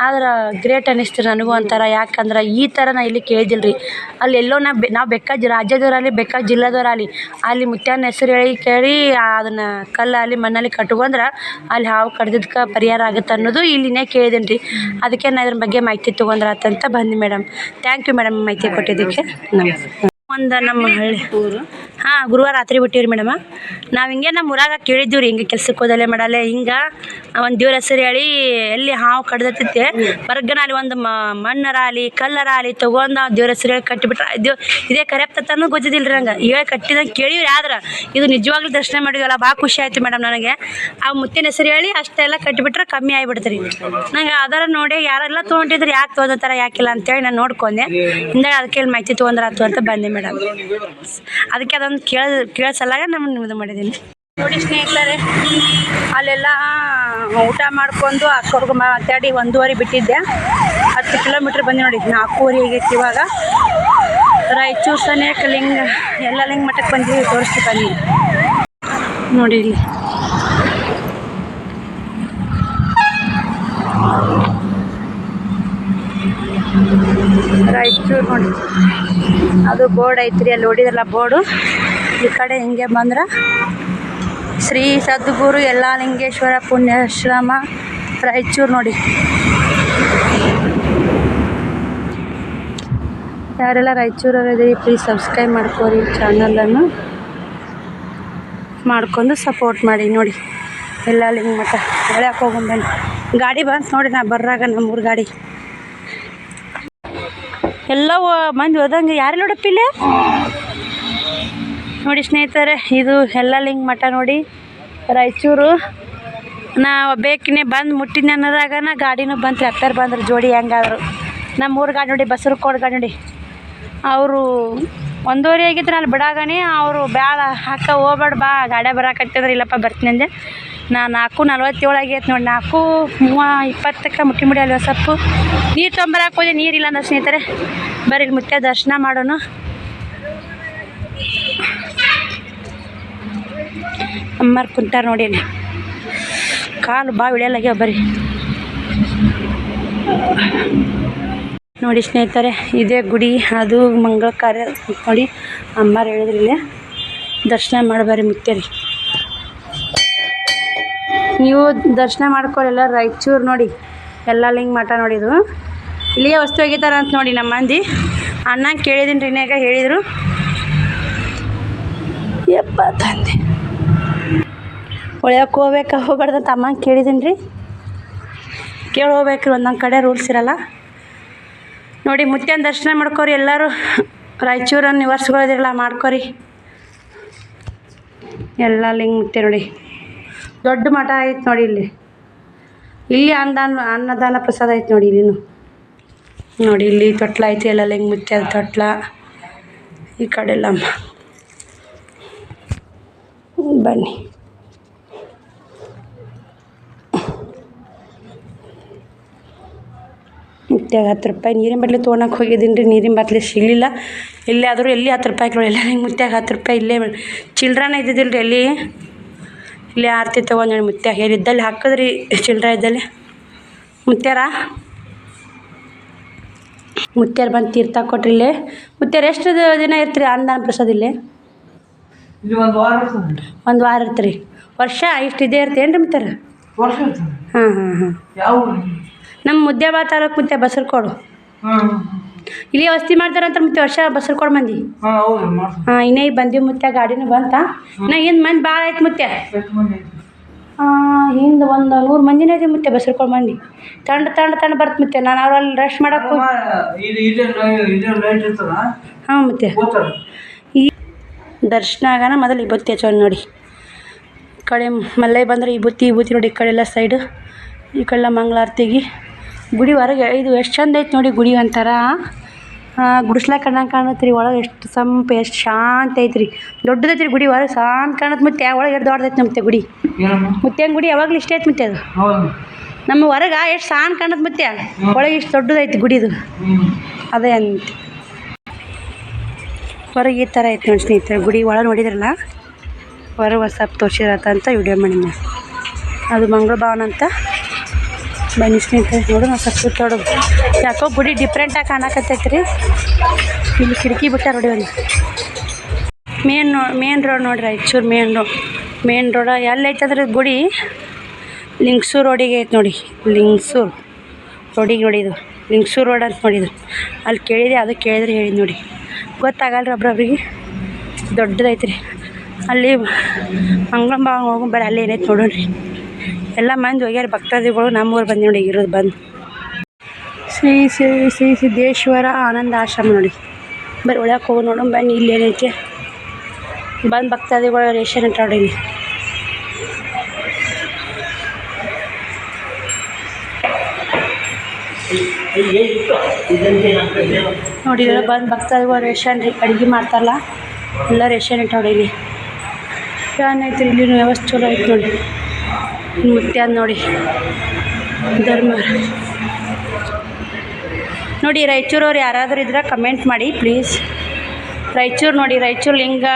ಆದ್ರೆ ಗ್ರೇಟ್ ಅನ್ನಿಸ್ತು ನನಗೂ ಒಂಥರ. ಯಾಕಂದ್ರೆ ಈ ಥರ ನಾ ಇಲ್ಲಿ ಕೇಳಿದಿಲ್ಲ ರೀ ಅಲ್ಲಿ ಎಲ್ಲೋ ನಾ ಬೆ ನಾವು ಬೇಕಾದ ರಾಜ್ಯದವರಲ್ಲಿ ಬೇಕಾದ ಜಿಲ್ಲಾದವರಲ್ಲಿ ಅಲ್ಲಿ ಮುತ್ಯಾನ ಹೆಸರು ಹೇಳಿ ಕೇಳಿ ಅದನ್ನು ಕಲ್ಲಲ್ಲಿ ಮಣ್ಣಲ್ಲಿ ಕಟ್ಕೊಂಡ್ರೆ ಅಲ್ಲಿ ಹಾವು ಕಡ್ದಿದ್ದಕ್ಕೆ ಪರಿಹಾರ ಆಗುತ್ತೆ ಅನ್ನೋದು ಇಲ್ಲಿನೇ ಕೇಳಿದ್ದೀನಿ ರೀ ಅದಕ್ಕೆ ನಾ ಇದ್ರ ಬಗ್ಗೆ ಮಾಹಿತಿ ತೊಗೊಂಡ್ರಾತಂತ ಬಂದು ಮೇಡಮ್. ಥ್ಯಾಂಕ್ ಯು ಮೇಡಮ್ ಮಾಹಿತಿ ಕೊಟ್ಟಿದ್ದಕ್ಕೆ. ನಮಸ್ತೆ. ಒಂದು ನಮ್ಮ ಹಳ್ಳಿ ಹಾಂ, ಗುರುವಾರ ರಾತ್ರಿ ಬಿಟ್ಟಿವ್ರಿ ಮೇಡಮ. ನಾವು ಹಿಂಗೆ ನಮ್ಮ ಊರಾಗ ಕೇಳಿದ್ದೀವಿ ರೀ ಹಿಂಗೆ ಕೆಲ್ಸಕ್ಕೆ ಹೋದಲ್ಲೇ ಮಾಡಲ್ಲೇ. ಹಿಂಗೆ ಒಂದು ದೇವ್ರ ಹೆಸರು ಹೇಳಿ ಎಲ್ಲಿ ಹಾವು ಕಡ್ದತ್ತೈತೆ. ಅಲ್ಲಿ ಒಂದು ಮಣ್ಣರ ಕಲ್ಲರಾಲಿ ತೊಗೊಂಡು ಆ ದೇವ್ರ ಹೆಸರು ಹೇಳಿ ಕಟ್ಟಿಬಿಟ್ರೆ. ದೇವ್ ಇದೇ ಕರೆಪ್ತನೂ ಗೊತ್ತಿದ್ದಿಲ್ಲ ರೀ ನಂಗೆ ಹೇಳಿ ಕಟ್ಟಿದಂಗೆ ಕೇಳಿವ್ರಿ ಆದ್ರೆ ಇದು ನಿಜವಾಗ್ಲೂ ದರ್ಶನ ಮಾಡಿದ್ವಲ್ಲ, ಭಾಳ ಖುಷಿ ಆಯ್ತು ಮೇಡಮ್ ನನಗೆ. ಆ ಮುತ್ತಿನ ಹೆಸರು ಹೇಳಿ ಅಷ್ಟೆಲ್ಲ ಕಟ್ಟಿಬಿಟ್ರೆ ಕಮ್ಮಿ ಆಗಿಬಿಡ್ತು ರೀ ನಂಗೆ ಅದರ ನೋಡಿ ಯಾರೆಲ್ಲ ತೊಗೊಂಡಿದ್ರು ಯಾಕೆ ತೊಗೊಂತಾರ ಯಾಕಿಲ್ಲ ಅಂತೇಳಿ ನಾನು ನೋಡ್ಕೊಂಡೆ. ಹಿಂದೆ ಅದಕ್ಕೆ ಮಾಹಿತಿ ತೊಗೊಂಡ್ರಾತು ಅಂತ ಬಂದೆ ಮೇಡಮ್ ಅದಕ್ಕೆ ಅದೊಂದು ಕೇಳ ಸಲಾಗ ನಮ್ಮ ಇದು ಮಾಡಿದ್ದೀನಿ ನೋಡಿ ಸ್ನೇಹಿತರೆ, ಅಲ್ಲೆಲ್ಲ ಊಟ ಮಾಡ್ಕೊಂಡು ಅಕ್ಕವ್ರಿಗೂ ಮಾತಾಡಿ ಒಂದೂವರೆ ಬಿಟ್ಟಿದ್ದೆ. ಹತ್ತು ಕಿಲೋಮೀಟ್ರ್ ಬಂದು ನೋಡಿ, ನಾಲ್ಕೂವರೆ ಆಗೈತಿ ಇವಾಗ. ರಾಯಚೂರು ಸನೇಕ ಲಿಂಗ, ಎಲ್ಲ ಲಿಂಗ ಮಠಕ್ಕೆ ಬಂದಿವಿ, ತೋರಿಸ್ತೀವಿ ಬನ್ನಿ. ನೋಡಿ ಇಲ್ಲಿ. ರಾಯಚೂರು ನೋಡಿ. ಅದು ಬೋರ್ಡ್ ಐತ್ರಿ, ಅಲ್ಲಿ ಹೊಡಿದ್ರಲ್ಲ ಬೋರ್ಡು. ಈ ಕಡೆ ಹಿಂಗೆ ಬಂದ್ರೆ ಶ್ರೀ ಸದ್ಗುರು ಯಲ್ಲಾಲಿಂಗೇಶ್ವರ ಪುಣ್ಯಾಶ್ರಮ, ರಾಯಚೂರು ನೋಡಿ. ಯಾರೆಲ್ಲ ರಾಯಚೂರಲ್ಲಿದ್ದೀರಿ ಪ್ಲೀಸ್ ಸಬ್ಸ್ಕ್ರೈಬ್ ಮಾಡ್ಕೋರಿ ಚಾನಲನ್ನು ಮಾಡ್ಕೊಂಡು ಸಪೋರ್ಟ್ ಮಾಡಿ ನೋಡಿ. ಎಲ್ಲ ಲಿಂಗ್ ಮತ್ತೆ ಬೆಳ್ಯಾಕೆ ಹೋಗೋಣ ಬನ್ನಿ. ಗಾಡಿ ಬಂತು ನೋಡಿ ನಾ ಬರ್ರಾಗ ನಮ್ಮೂರು ಗಾಡಿ. ಎಲ್ಲ ಮಂದಿ ಹೋದಂಗೆ ಯಾರು ನೋಡಪ್ಪ ಇಲ್ಲೇ ನೋಡಿ ಸ್ನೇಹಿತರೆ, ಇದು ಎಲ್ಲ ಲಿಂಗ್ ಮಠ ನೋಡಿ, ರಾಯಚೂರು. ನಾ ಬೇಕಿನೇ ಬಂದು ಮುಟ್ಟಿನ ನಾ ಗಾಡಿನೂ ಬಂತು ಅಪ್ಪರ್ ಬಂದರು, ಜೋಡಿ ಹೆಂಗಾದ್ರು. ನಮ್ಮ ಊರು ಗಾಡಿ ನೋಡಿ ಬಸರು ಕೋಡ್ ಗಾಡಿ ನೋಡಿ. ಅವರು ಒಂದೂವರೆ ಆಗಿತ್ತು ಅಲ್ಲಿ ಬಿಡಾಗನೇ ಅವರು ಬ್ಯಾಳ ಹಾಕ ಹೋಗ್ಬೇಡ ಬಾ ಗಾಡಿ ಬರಕತ್ತಿದ್ರೆ ಇಲ್ಲಪ್ಪ ಬರ್ತೀನಿ ಅಂದೆ. ನಾ ನಾಲ್ಕು ನಲ್ವತ್ತೇಳು ಆಗೈತೆ ನೋಡಿ. ನಾಲ್ಕು, ಮೂವ, ಇಪ್ಪತ್ತಕ್ಕೆ ಮುಟ್ಟಿ ಮುಡಿ ಅಲ್ವ ಸೊಪ್ಪು. ನೀರು ತೊಂಬರಕ್ಕೆ ಹೋದೆ ನೀರಿಲ್ಲ ಅಂದ್ರೆ ಸ್ನೇಹಿತರೆ. ಬರ್ರಿ ಮುತ್ತೆ ದರ್ಶನ ಮಾಡೋಣ. ಅಮ್ಮರ್ ಕುಂತಾರೆ ನೋಡಿ ಅಲ್ಲಿ ಕಾಲು ಬಾ ಆಗ್ಯಾವ ಬರ್ರಿ. ನೋಡಿ ಸ್ನೇಹಿತರೆ, ಇದೇ ಗುಡಿ, ಅದು ಮಂಗಳ ಕಾರ್ಯ ನೋಡಿ ಅಮ್ಮಾರು ಹೇಳಿದ್ರಿಲ್ಲ. ದರ್ಶನ ಮಾಡಬಾರಿ ಮುತ್ತೇರಿ ನೀವು ದರ್ಶನ ಮಾಡ್ಕೊಳ್ಳೆಲ್ಲ ರಾಯಚೂರು ನೋಡಿ. ಎಲ್ಲ ಲಿಂಗ್ ಮಠ ನೋಡಿದು. ಇಲ್ಲಿಗೆ ವಸ್ತು ಒಗಿತಾರ ಅಂತ ನೋಡಿ ನಮ್ಮ ಮಂದಿ. ಅಣ್ಣ ಕೇಳಿದೀನಿ ರೀ ನಾಗ ಹೇಳಿದರು. ಯಪ್ಪ ತಂದೆ. ಒಳ್ಯಾಕೆ ಹೋಗ್ಬಾರ್ದು ಅಂತ ಅಮ್ಮ ಕೇಳಿದೀನಿ ರೀ ಕೇಳಿ ಹೋಗ್ಬೇಕ್ರಿ, ಒಂದೊಂದು ಕಡೆ ರೂಲ್ಸ್ ಇರಲ್ಲ. ನೋಡಿ ಮುತ್ತೇನ ದರ್ಶನ ಮಾಡ್ಕೋರಿ ಎಲ್ಲರೂ. ರಾಯಚೂರನ್ನು ನಿವಾರಿಸ್ಕೊಳ್ಳೋದಿರಲ್ಲ ಮಾಡ್ಕೋರಿ. ಎಲ್ಲ ಲಿಂಗ್ ಮುತ್ತೆ ನೋಡಿ. ದೊಡ್ಡ ಮಠ ಐತೆ ನೋಡಿ ಇಲ್ಲಿ. ಇಲ್ಲಿ ಅನ್ನದಾನ ಅನ್ನದಾನ ಪ್ರಸಾದ ಐತೆ ನೋಡಿ ಇಲ್ಲಿನು. ನೋಡಿ ಇಲ್ಲಿ ತೊಟ್ಲ ಐತಿ, ಎಲ್ಲ ಹೆಂಗೆ ಮುತ್ಯ ತೊಟ್ಲ. ಈ ಕಡೆ ಎಲ್ಲ ಬನ್ನಿ. ಮುತ್ಯಾಗ ಹತ್ತು ರೂಪಾಯಿ. ನೀರಿನ ಬಟ್ಲೆ ತೊಗೊಳಕ್ಕೆ ಹೋಗಿದ್ದೀನಿ ರೀ ನೀರಿನ ಬಾಟ್ಲಿ ಸಿಗಲಿಲ್ಲ. ಇಲ್ಲೇ ಆದರೂ ಎಲ್ಲಿ ಹತ್ತು ರೂಪಾಯಿ ಹಾಕಿರೋ. ಎಲ್ಲ ಹಿಂಗೆ ಮುತ್ಯಾಗ ಹತ್ತು ರೂಪಾಯಿ. ಇಲ್ಲೇ ಚಿಲ್ಡ್ರನ್ ಇದ್ದಿದ್ದಿಲ್ಲ ರೀ ಎಲ್ಲಿ ಇಲ್ಲೇ ಆರತಿ ತೊಗೊಂಡು ನೋಡಿ ಮುತ್ಯಾಗ ಏನಿದ್ದಲ್ಲಿ ಹಾಕಿದ್ರಿ ಚಿಲ್ಲರೆ ಇದ್ದಲ್ಲಿ? ಮುತ್ಯಾರ? ಮುತ್ಯಾರು ಬಂದು ತೀರ್ಥ ಕೊಟ್ರಿ ಇಲ್ಲಿ. ಮುತ್ಯಾರು ಎಷ್ಟು ದಿನ ಇರ್ತೀರಿ ಅನ್ನದಾನ ಪ್ರಸಾದ ಇಲ್ಲೇ? ಒಂದು ವಾರ ಇರ್ತೀರಿ. ವರ್ಷ ಇಷ್ಟು ಇದೇ ಇರ್ತೇನು ರೀ ಮುತ್ಯಾರ? ಹಾಂ ಹಾಂ ಹಾಂ. ನಮ್ಮ ಮುದ್ದೆ ತಾಲೂಕು ಮುತ್ಯ ಬಸರ್ಕೋಡು. ಇಲ್ಲಿ ವಸ್ತಿ ಮಾಡ್ತಾರಂತ ಮತ್ತೆ ವರ್ಷ ಬಸರ್ಕೊಂಡು ಮಂದಿ. ಹಾಂ ಇನ್ನೇ ಬಂದೀವಿ ಮುತ್ಯ ಗಾಡಿನೂ ಬಂತ. ನಾ ಹಿಂದೆ ಮಂದಿ ಭಾಳ ಆಯ್ತು ಮುತ್ಯ? ಹಿಂದೆ ಒಂದು ನೂರು ಮಂದಿನೇ ಇದೆ ಮುತ್ಯ ಬಸರ್ಕೊಂಡು ಮಂದಿ. ತಂಡ ತಂಡ ತಂಡ ಬರ್ತ ಮತ್ತೆ. ನಾನು ಅವ್ರಲ್ಲಿ ರಶ್ ಮಾಡಕ್ಕೆ ಹಾಂ ಮತ್ತೆ. ಈ ದರ್ಶನ ಆಗೋಣ ಮೊದಲು ಈ ಬುತ್ತಿ ಹಚ್ಚೋಣ ನೋಡಿ. ಕಡೆ ಮಲ್ಲೈ ಬಂದರೆ ಈ ಬುತ್ತಿ ಈ ಬುತ್ತಿ ನೋಡಿ ಈ ಕಡೆ ಎಲ್ಲ ಸೈಡು ಈ ಕಡೆ ಎಲ್ಲ ಮಂಗಳಾರತಿಗೆ. ಗುಡಿ ಹೊರಗೆ ಇದು ಎಷ್ಟು ಚಂದ ಐತೆ ನೋಡಿ ಗುಡಿ ಒಂಥರ. ಗುಡಿಸ್ಲ ಕಂಡಂಗೆ ಕಾಣತ್ತೆ ರೀ ಒಳಗೆ ಎಷ್ಟು ಸಂಪ ಎಷ್ಟು ಶಾಂತ ಐತ್ರಿ. ದೊಡ್ಡದೈತ್ರಿ ರೀ ಗುಡಿ ಹೊರಗೆ ಶಾಂತ ಕಾಣತ್ತೆ ಮತ್ತೆ ಒಳಗೆ ಎಷ್ಟು ದೊಡ್ಡದೈತೆ ಮತ್ತೆ ಗುಡಿ. ಮತ್ತೆ ಗುಡಿ? ಯಾವಾಗಲೂ ಇಷ್ಟ ಐತೆ ಮತ್ತೆ ಅದು. ನಮ್ಮ ಹೊರಗೆ ಎಷ್ಟು ಶಾಂತ ಕಾಣತ್ತೆ ಮತ್ತೆ ಒಳಗೆ ಇಷ್ಟು ದೊಡ್ಡದೈತಿ ಗುಡಿದು. ಅದೇ ಅಂತ. ಹೊರಗೆ ಈ ಥರ ಐತೆ ನೋಡಿ ಸ್ನೇಹಿತರೆ ಗುಡಿ ಒಳಗೆ ನೋಡಿದ್ರಲ್ಲ? ಹೊರಗೆ ಹೊಸ ತೋರಿಸಿರತ್ತಂತ ವಿಡಿಯೋ ಮಾಡಿದ್ದೆ ಅದು ಮಂಗಳ ಭವನ ಅಂತ ಬನ್ನಿ ಸ್ನೇಹಿತರೆ ನೋಡು ನಾವು ಸ್ವಲ್ಪ ಯಾಕೋ ಗುಡಿ ಡಿಫ್ರೆಂಟಾಗಿ ಕಾಣಕತ್ತೈತೆ ರೀ ಇಲ್ಲಿ ಕಿಟಕಿ ಬಿಟ್ಟ ನೋಡಿ ಒಂದು. ಮೇನ್ ನೋ ಮೇನ್ ರೋಡ್ ನೋಡ್ರಿ, Raichur main road main road ಎಲ್ಲಿ ಐತಂದ್ರೆ ಗುಡಿ? ಲಿಂಗ್ಸೂರು ರೋಡಿಗೆ ಐತೆ ನೋಡಿ. ಲಿಂಗ್ಸೂರು ರೋಡಿಗೆ ನೋಡಿದ್ದು ಲಿಂಗ್ಸೂರು ರೋಡ್ ಅಂತ ನೋಡಿದ್ದು ಅಲ್ಲಿ ಕೇಳಿದೆ, ಅದು ಕೇಳಿದ್ರೆ ಹೇಳಿದ್ ನೋಡಿ. ಗೊತ್ತಾಗಲ್ಲ ರೀ ಒಬ್ರೊಬ್ರಿಗೆ. ದೊಡ್ಡದೈತೆ ರೀ ಅಲ್ಲಿ ಮಂಗಳಂಬ ಹೋಗೋ ಬೇಡ ಅಲ್ಲಿ ಏನೈತೆ ನೋಡೋಣ್ರಿ. ಎಲ್ಲ ಮಂದಿ ಹೋಗ್ಯಾರ, ಭಕ್ತಾದಿಗಳು ನಮ್ಮೂರು ಬಂದು ನೋಡಿ ಇರೋದು ಬಂದು. ಶ್ರೀ ಶ್ರೀ ಶ್ರೀ ಸಿದ್ದೇಶ್ವರ ಆನಂದ ಆಶ್ರಮ ನೋಡಿ. ಬರೀ ಒಳಕ್ಕೆ ಹೋಗಿ ನೋಡು, ಬನ್ನಿ ಇಲ್ಲಿ ಏನೈತೆ. ಬಂದು ಭಕ್ತಾದಿಗಳು ರೇಷನ್ ಇಟ್ಟ ನೋಡಿ ನೋಡಿ ಬಂದು ಭಕ್ತಾದಿಗಳು ರೇಷನ್ ರೀ, ಅಡುಗೆ ಮಾಡ್ತಾರಲ್ಲ, ಎಲ್ಲ ರೇಷನ್ ಇಟ್ಟ ನೋಡಿ ಇಲ್ಲಿ. ಐತ್ರಿ ಇಲ್ಲಿ ವ್ಯವಸ್ಥೆ ಚಲೋ ಐತೆ ನೋಡಿ. ಮುತ್ಯ ನೋಡಿ. ಧರ್ಮ. ನೋಡಿ, ರಾಯಚೂರವ್ರು ಯಾರಾದರೂ ಇದ್ರೆ ಕಮೆಂಟ್ ಮಾಡಿ ಪ್ಲೀಸ್ ರಾಯಚೂರು ನೋಡಿ, ರಾಯಚೂರು ಲಿಂಗ.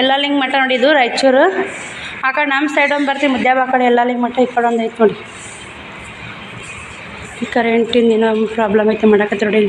ಎಲ್ಲ ಲಿಂಗ ಮಠ ನೋಡಿದ್ದು ರಾಯಚೂರು. ಆ ಕಡೆ ನಮ್ಮ ಸೈಡ್ ಒಂದು ಬರ್ತೀವಿ ಮುದ್ಯಾಬ ಕಡೆ ಎಲ್ಲ ಲಿಂಗ ಮಠ ಈ ಕಡೆ ಒಂದು ಐತೆ ನೋಡಿ. ಕರೆಂಟಿಂದ ಏನೋ ಪ್ರಾಬ್ಲಮ್ ಐತೆ, ಮಾಡಕತ್ತೆ ನೋಡಿ